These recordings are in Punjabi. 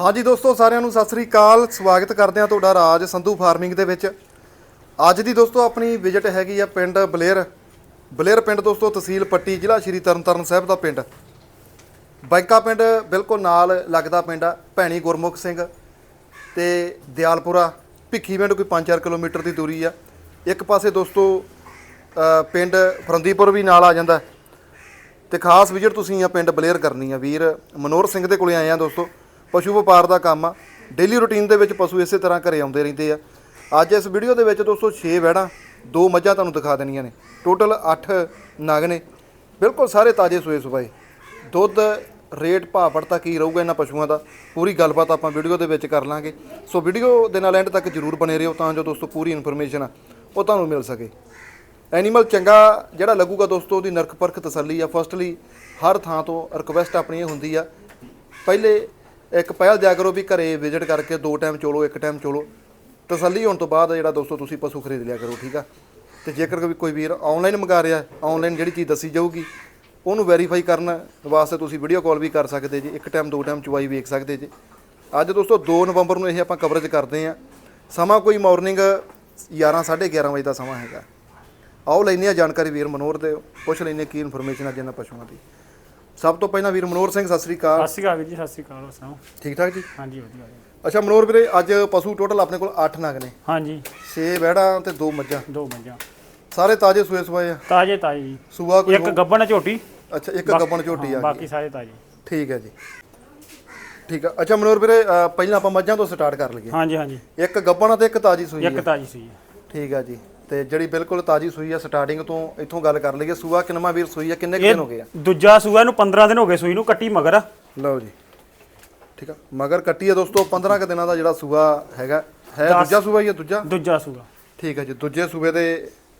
ਹਾਂਜੀ ਦੋਸਤੋ, ਸਾਰਿਆਂ ਨੂੰ ਸਤਿ ਸ੍ਰੀ ਅਕਾਲ। ਸਵਾਗਤ ਕਰਦੇ ਹਾਂ ਤੁਹਾਡਾ ਰਾਜ ਸੰਧੂ ਫਾਰਮਿੰਗ ਦੇ ਵਿੱਚ। ਅੱਜ ਦੀ ਦੋਸਤੋ, ਆਪਣੀ ਵਿਜ਼ਿਟ ਹੈਗੀ ਆ ਪਿੰਡ ਬਲੇਰ। ਬਲੇਰ ਪਿੰਡ ਦੋਸਤੋ, ਤਹਿਸੀਲ ਪੱਟੀ, ਜ਼ਿਲ੍ਹਾ ਸ਼੍ਰੀ ਤਰਨਤਾਰਨ ਸਾਹਿਬ ਦਾ ਪਿੰਡ। ਬਾਈਕਾ ਪਿੰਡ ਬਿਲਕੁਲ ਨਾਲ ਲੱਗਦਾ ਪਿੰਡ ਆ, ਭੈਣੀ ਗੁਰਮੁਖ ਸਿੰਘ ਤੇ ਦਿਆਲਪੁਰਾ। ਭਿੱਖੀ ਪਿੰਡ ਕੋਈ 5-4 ਕਿਲੋਮੀਟਰ ਦੀ ਦੂਰੀ ਆ। ਇੱਕ ਪਾਸੇ ਦੋਸਤੋ ਪਿੰਡ ਫਰੰਦੀਪੁਰ ਵੀ ਨਾਲ ਆ ਜਾਂਦਾ। ਹੈ। ਤੇ ਖਾਸ ਵਿਜ਼ਿਟ ਤੁਸੀਂ ਆ ਪਿੰਡ ਬਲੇਰ ਕਰਨੀ ਆ, ਵੀਰ। ਮਨੋਹਰ ਸਿੰਘ ਦੇ ਕੋਲੇ ਆਏ ਆ ਦੋਸਤੋ। ਪਸ਼ੂ ਵਪਾਰ ਦਾ ਕੰਮ ਆ। ਡੇਲੀ ਰੁਟੀਨ ਦੇ ਵਿੱਚ ਪਸ਼ੂ ਇਸੇ ਤਰ੍ਹਾਂ ਘਰੇ ਆਉਂਦੇ ਰਹਿੰਦੇ ਆ। ਅੱਜ ਇਸ ਵੀਡੀਓ ਦੇ ਵਿੱਚ ਦੋਸਤੋ 6 ਵਹਿੜਾਂ, ਦੋ ਮੱਝਾਂ ਤੁਹਾਨੂੰ ਦਿਖਾ ਦੇਣੀਆਂ ਨੇ। ਟੋਟਲ 8 ਨਗ ਨੇ। ਬਿਲਕੁਲ ਸਾਰੇ ਤਾਜ਼ੇ ਸੂਏ ਸੁਬਾਏ ਦੁੱਧ ਰੇਟ ਭਾਅ ਵੜਤਾ ਕੀ ਰਹੂਗਾ ਇਹਨਾਂ ਪਸ਼ੂਆਂ ਦਾ, ਪੂਰੀ ਗੱਲਬਾਤ ਆਪਾਂ ਵੀਡੀਓ ਦੇ ਵਿੱਚ ਕਰ ਲਾਂਗੇ। ਸੋ ਵੀਡੀਓ ਦੇ ਨਾਲ ਐਂਡ ਤੱਕ ਜਰੂਰ ਬਣੇ ਰਹੋ ਤਾਂ ਜੋ ਦੋਸਤੋ ਪੂਰੀ ਇਨਫੋਰਮੇਸ਼ਨ ਆ, ਉਹ ਤੁਹਾਨੂੰ ਮਿਲ ਸਕੇ। ਐਨੀਮਲ ਚੰਗਾ ਜਿਹੜਾ ਲੱਗੂਗਾ ਦੋਸਤੋ ਉਹਦੀ ਨਰਕ ਪਰਖ ਤਸੱਲੀ ਆ। ਫਸਟਲੀ ਹਰ ਥਾਂ ਤੋਂ ਰਿਕਵੈਸਟ ਆਪਣੀ ਇਹ ਹੁੰਦੀ ਆ। ਪਹਿਲੇ ਇੱਕ ਪਹਿਲ ਦਿਆ ਕਰੋ ਵੀ ਘਰੇ ਵਿਜ਼ਿਟ ਕਰਕੇ ਦੋ ਟਾਈਮ ਚੋਲੋ, ਇੱਕ ਟਾਈਮ ਚੋਲੋ। ਤਸੱਲੀ ਹੋਣ ਤੋਂ ਬਾਅਦ ਜਿਹੜਾ ਦੋਸਤੋ ਤੁਸੀਂ ਪਸ਼ੂ ਖਰੀਦ ਲਿਆ ਕਰੋ, ਠੀਕ ਆ? ਤੇ ਜੇਕਰ ਕੋਈ- ਵੀਰ ਆਨਲਾਈਨ ਮੰਗਾ ਰਿਹਾ ਆਨਲਾਈਨ ਜਿਹੜੀ ਚੀਜ਼ ਦੱਸੀ ਜਾਊਗੀ, ਉਹਨੂੰ ਵੈਰੀਫਾਈ ਕਰਨ ਵਾਸਤੇ ਤੁਸੀਂ ਵੀਡੀਓ ਕਾਲ ਵੀ ਕਰ ਸਕਦੇ ਜੀ, ਇੱਕ ਟਾਈਮ ਦੋ ਟਾਈਮ ਚੁਆਈ ਵੇਖ ਸਕਦੇ ਜੀ। ਅੱਜ ਦੋਸਤੋ 2 ਨਵੰਬਰ ਨੂੰ ਇਹ ਆਪਾਂ ਕਵਰੇਜ ਕਰਦੇ ਆ ਸਮਾਂ ਕੋਈ ਮਾਰਨਿੰਗ 11 11:30 ਵਜੇ ਦਾ ਸਮਾਂ ਹੈਗਾ। ਆਓ ਲੈਂਦੇ ਆ ਜਾਣਕਾਰੀ ਵੀਰ ਮਨੋਹਰ ਦੇ, ਪੁੱਛ ਲੈਂਦੇ ਹਾਂ ਕੀ ਇਨਫੋਰਮੇਸ਼ਨ ਅੱਜ ਇਹਨਾਂ ਪਸ਼ੂਆਂ ਦੀ। ਸਭ ਤੋਂ ਪਹਿਲਾਂ ਵੀਰ ਮਨੋਹਰ ਸਿੰਘ ਸਤਿ ਸ੍ਰੀ ਅਕਾਲ। ਸਤਿ ਸ਼੍ਰੀ ਅਕਾਲ ਵੀਰ ਜੀ ਸਤਿ ਸ਼੍ਰੀ ਅਕਾਲ ਹੋਰ ਸੁਣਾਓ? ਠੀਕ ਠਾਕ ਜੀ? ਹਾਂਜੀ ਵਧੀਆ। ਅੱਛਾ ਮਨੋਹਰ ਵੀਰੇ ਅੱਜ ਪਸ਼ੂ ਟੋਟਲ ਆਪਣੇ ਕੋਲ 8 ਨਗ ਨੇ। ਹਾਂਜੀ। 6 ਵਹਿੜਾਂ ਤੇ 2 ਮੱਝਾਂ। ਦੋ ਮੱਝਾਂ। ਸਾਰੇ ਤਾਜ਼ੇ ਸੂਏ ਸੂਏ ਆ? ਤਾਜੇ ਤਾਜੇ ਜੀ। ਸੂਆ ਕੋਈ ਇੱਕ ਗੱਬਣ ਝੋਟੀ। ਅੱਛਾ ਇੱਕ ਗੱਬਣ ਝੋਟੀ ਆ ਗਈ। ਬਾਕੀ ਸਾਰੇ ਤਾਜੇ। ਠੀਕ ਹੈ ਜੀ। ਠੀਕ ਆ। ਅੱਛਾ ਮਨੋਹਰ ਵੀਰੇ ਅ, ਪਹਿਲਾਂ ਆਪਾਂ ਮੱਝਾਂ ਤੋਂ ਸਟਾਰਟ ਕਰ ਲਈਏ। ਹਾਂਜੀ ਹਾਂਜੀ। ਇੱਕ ਗੱਬਣ ਤੇ ਇੱਕ ਤਾਜੀ ਸੂਈ ਇੱਕ ਆ। ਤਾਜੀ ਸੀ ਠੀਕ ਆ ਜੀ। ਤੇ ਜਿਹੜੀ ਬਿਲਕੁਲ ਤਾਜੀ ਸੂਈ ਆ ਸਟਾਰਟਿੰਗ ਤੋਂ ਇੱਥੋਂ ਗੱਲ ਕਰ ਲਈਏ। ਸੂਆ ਕਿੰਨਵਾਂ ਵੀਰ ਸੂਈ ਆ ਕਿੰਨੇ ਕੁ ਦਿਨ ਹੋ ਗਏ ਆ? ਦੂਜਾ ਸੂਆ ਨੂੰ 15 ਦਿਨ ਹੋ ਗਏ ਸੂਈ ਨੂੰ ਕੱਟੀ ਮਗਰ। ਲਓ ਜੀ। ਠੀਕ ਆ ਮਗਰ ਕੱਟੀ ਆ ਦੋਸਤੋ 15 ਕ ਦਿਨਾਂ ਦਾ ਜਿਹੜਾ ਸੂਆ ਹੈਗਾ। ਹੈ ਦੂਜਾ ਸੂਆ ਹੀ ਆ ਦੂਜਾ? ਦੂਜਾ ਸੂਆ। ਠੀਕ ਹੈ ਜੀ ਦੂਜੇ ਸੂਬੇ ਦੇ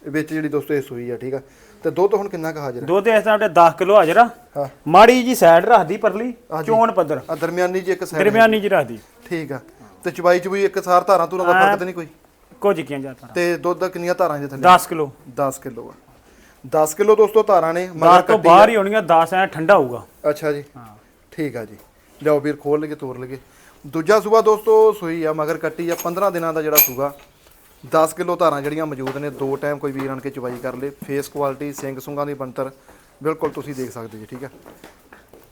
ਵਿੱਚ ਜਿਹੜੀ ਦੋਸਤੋ ਇਹ ਸੂਈ ਆ ਠੀਕ ਆ। ਤੇ ਦੁੱਧ ਹੁਣ ਕਿੰਨਾ ਕੁ ਹਾਜ਼ਰ ਹੈ ਦੁੱਧ ਇਸ ਟਾਈਮ ਤੇ 10 ਕਿਲੋ ਹਾਜ਼ਰ ਆ। ਹਾਂ। ਮਾੜੀ ਜੀ ਸਾਈਡ ਰੱਖਦੀ ਪਰਲੀ ਚੋਣ ਪੱਧਰ। ਆ ਦਰਮਿਆਨੀ ਜੀ ਇੱਕ ਸਾਈਡ ਦਰਮਿਆਨੀ ਜੀ ਰੱਖਦੀ। ਠੀਕ ਆ। ਤੇ ਚਵਾਈ ਚ ਵੀ ਇੱਕ ਸਾਰ ਧਾਰਾਂ ਧੂਰਾਂ ਦਾ ਫ਼ਰਕ ਤਾਂ ਨਹੀਂ ਕੋਈ? ਕੁਝ ਕੀਆਂ ਜਾਂਦਾ ਤੇ ਦੁੱਧ ਦਾ ਕਿੰਨੀਆਂ ਧਾਰਾਂ ਜੇ ਥੱਲੇ? 10 ਕਿਲੋ। 10 ਕਿਲੋ ਆ। 10 ਕਿਲੋ ਦੋਸਤੋ ਧਾਰਾਂ ਨੇ ਮਗਰ 10 ਤੋਂ ਬਾਹਰ ਹੀ ਹੋਣੀਆਂ 10 ਐ ਠੰਡਾ ਹੋਊਗਾ। ਅੱਛਾ ਜੀ। ਹਾਂ। ਠੀਕ ਆ ਜੀ। ਲਿਆਓ ਵੀਰ ਖੋਲ ਲਗੇ ਤੋੜ ਲਗੇ ਦੂਜਾ ਸੂਆ ਦੋਸਤੋ ਸੂਈ ਆ ਮਗਰ ਕੱਟੀ ਆ। 15 ਦਿਨਾਂ ਦਾ ਜਿਹੜਾ ਸੂਗਾ 10 ਕਿਲੋ ਧਾਰਾਂ ਜਿਹੜੀਆਂ ਮੌਜੂਦ ਨੇ ਦੋ ਟਾਈਮ ਕੋਈ ਵੀਰ ਆਣ ਕੇ ਚਵਾਈ ਕਰ ਲੇ। ਫੇਸ ਕੁਆਲਿਟੀ ਸਿੰਘ ਸੁੰਗਾਂ ਦੀ ਬਣਤਰ ਬਿਲਕੁਲ ਤੁਸੀਂ ਦੇਖ ਸਕਦੇ ਜੀ ਠੀਕ ਆ।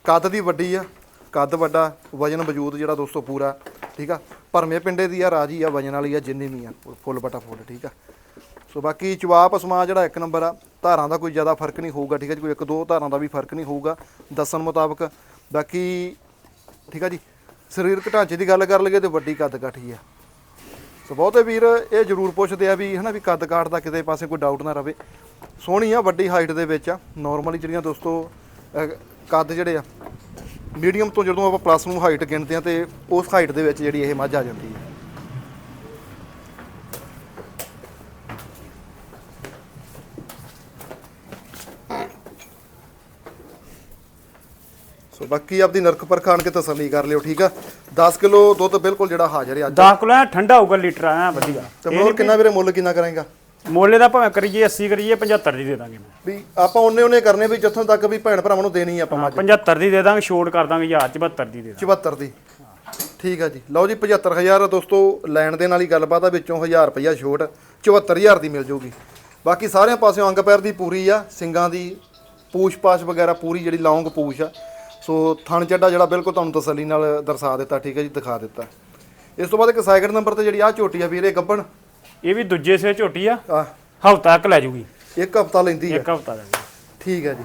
ਕੱਦ ਦੀ ਵੱਡੀ ਆ ਕੱਦ ਵੱਡਾ ਵਜਨ ਵਜੂਦ ਜਿਹੜਾ ਦੋਸਤੋ ਪੂਰਾ ਠੀਕ ਆ। ਭਰਮੇ ਪਿੰਡੇ ਦੀ ਆ, ਰਾਜੀ ਆ, ਵਜਨ ਵਾਲੀ ਆ, ਜਿੰਨੀ ਵੀ ਆ, ਫੁੱਲ ਬਟਾ ਫੁੱਲ, ਠੀਕ ਆ। ਸੋ ਬਾਕੀ ਚਵਾਪ ਸਮਾ ਜਿਹੜਾ ਇੱਕ ਨੰਬਰ ਆ, ਧਾਰਾਂ ਦਾ ਕੋਈ ਜ਼ਿਆਦਾ ਫ਼ਰਕ ਨਹੀਂ ਹੋਊਗਾ, ਠੀਕ ਹੈ ਜੀ, ਕੋਈ ਇੱਕ ਦੋ ਧਾਰਾਂ ਦਾ ਵੀ ਫ਼ਰਕ ਨਹੀਂ ਹੋਊਗਾ, ਦੱਸਣ ਮੁਤਾਬਕ। ਬਾਕੀ, ਠੀਕ ਆ ਜੀ, ਸਰੀਰਕ ਢਾਂਚੇ ਦੀ ਗੱਲ ਕਰ ਲਈਏ ਤੇ ਵੱਡੀ ਕੱਦ ਕਾਠੀ ਆ। ਸੋ ਬਹੁਤੇ ਵੀਰ ਇਹ ਜ਼ਰੂਰ ਪੁੱਛਦੇ ਆ ਵੀ, ਹਨਾ, ਵੀ ਕੱਦ ਕਾਠ ਦਾ ਕਿਤੇ ਪਾਸੇ ਕੋਈ ਡਾਊਟ ਨਾ ਰਵੇ। ਸੋਹਣੀ ਆ, ਵੱਡੀ ਹਾਈਟ ਦੇ ਵਿੱਚ ਆ ਨਾਰਮਲੀ ਜਿਹੜੀਆਂ ਦੋਸਤੋ ਕੱਦ ਜਿਹੜੇ ਆ ਮੀਡੀਅਮ ਤੋਂ ਜਦੋਂ ਆਪਾਂ ਪਲੱਸ ਨੂੰ ਹਾਈਟ ਗਿਣਦੇ ਆ ਤੇ ਉਸ ਹਾਈਟ ਦੇ ਵਿੱਚ ਜਿਹੜੀ ਇਹ ਮੱਝ ਆ ਜਾਂਦੀ ਹੈ। ਸੋ ਬਾਕੀ ਆਪਦੀ ਨਰਕ ਪਰ ਖਾਣ ਕੇ ਤਸੱਲੀ ਕਰ ਲਿਓ ਠੀਕ ਆ? 10 ਕਿਲੋ ਦੁੱਧ ਬਿਲਕੁਲ ਜਿਹੜਾ ਹਾਜ਼ਰ ਹੈ ਅੱਜ। 10 ਕਿਲੋ ਠੰਡਾ ਹੋਊਗਾ ਲੀਟਰ ਐ ਵਧੀਆ। ਤੇ ਮੋਰ ਕਿੰਨਾ ਵੀਰੇ ਮੁੱਲ ਕਿੰਨਾ ਕਰਾਂਗਾ? ਮੋਲੇ ਦਾ ਭਾਵੇਂ ਕਰੀਏ 80 ਕਰੀਏ 75 ਦੀ ਦੇ ਦਾਂਗੇ ਮੈਂ। ਵੀ ਆਪਾਂ ਉਹਨੇ ਉਹਨੇ ਕਰਨੇ ਵੀ ਜਿੱਥੋਂ ਤੱਕ ਵੀ ਭੈਣ ਭਰਾਵਾਂ ਨੂੰ ਦੇਣੀ ਆ ਆਪਾਂ ਮੱਝ 75 ਦੀ ਦੇ ਦਾਂਗੇ ਛੋਟ ਕਰ ਦਾਂਗੇ ਯਾਰ 74 ਦੀ ਦੇ ਦਾਂਗੇ। 74 ਦੀ। ਠੀਕ ਆ ਜੀ। ਲਓ ਜੀ 75000 ਦੋਸਤੋ ਲੈਣ ਦੇ ਨਾਲ ਹੀ ਗੱਲਬਾਤ ਆ ਵਿੱਚੋਂ 1000 ਰੁਪਇਆ ਛੋਟ 74000 ਦੀ ਮਿਲ ਜਾਊਗੀ ਬਾਕੀ ਸਾਰਿਆਂ ਪਾਸਿਓਂ ਅੰਗ ਪੈਰ ਦੀ ਪੂਰੀ ਆ ਸਿੰਗਾਂ ਦੀ ਪੂਛ-ਪਾਛ ਵਗੈਰਾ ਪੂਰੀ ਜਿਹੜੀ ਲੌਂਗ ਪੂਛ ਆ। ਸੋ ਥਣ ਚੱਡਾ ਜਿਹੜਾ ਬਿਲਕੁਲ ਤੁਹਾਨੂੰ ਤਸੱਲੀ ਨਾਲ ਦਰਸਾ ਦਿੱਤਾ ਠੀਕ ਹੈ ਜੀ ਦਿਖਾ ਦਿੱਤਾ। ਇਸ ਤੋਂ ਬਾਅਦ ਇੱਕ ਸਾਈਕਲ ਨੰਬਰ ਤੇ ਜਿਹੜੀ ਆ ਝੋਟੀ ਆ ਵੀਰੇ ਗੱਬਣ। ਇਹ ਵੀ ਦੂਜੇ ਸੇ ਝੋਟੀ ਆ। ਆ। ਹਫ਼ਤਾ ਤੱਕ ਲੈ ਜੂਗੀ। ਇੱਕ ਹਫਤਾ ਲੈਂਦੀ ਆ। ਇੱਕ ਹਫ਼ਤਾ ਲੈ ਜੂਗੀ ਠੀਕ ਹੈ ਜੀ।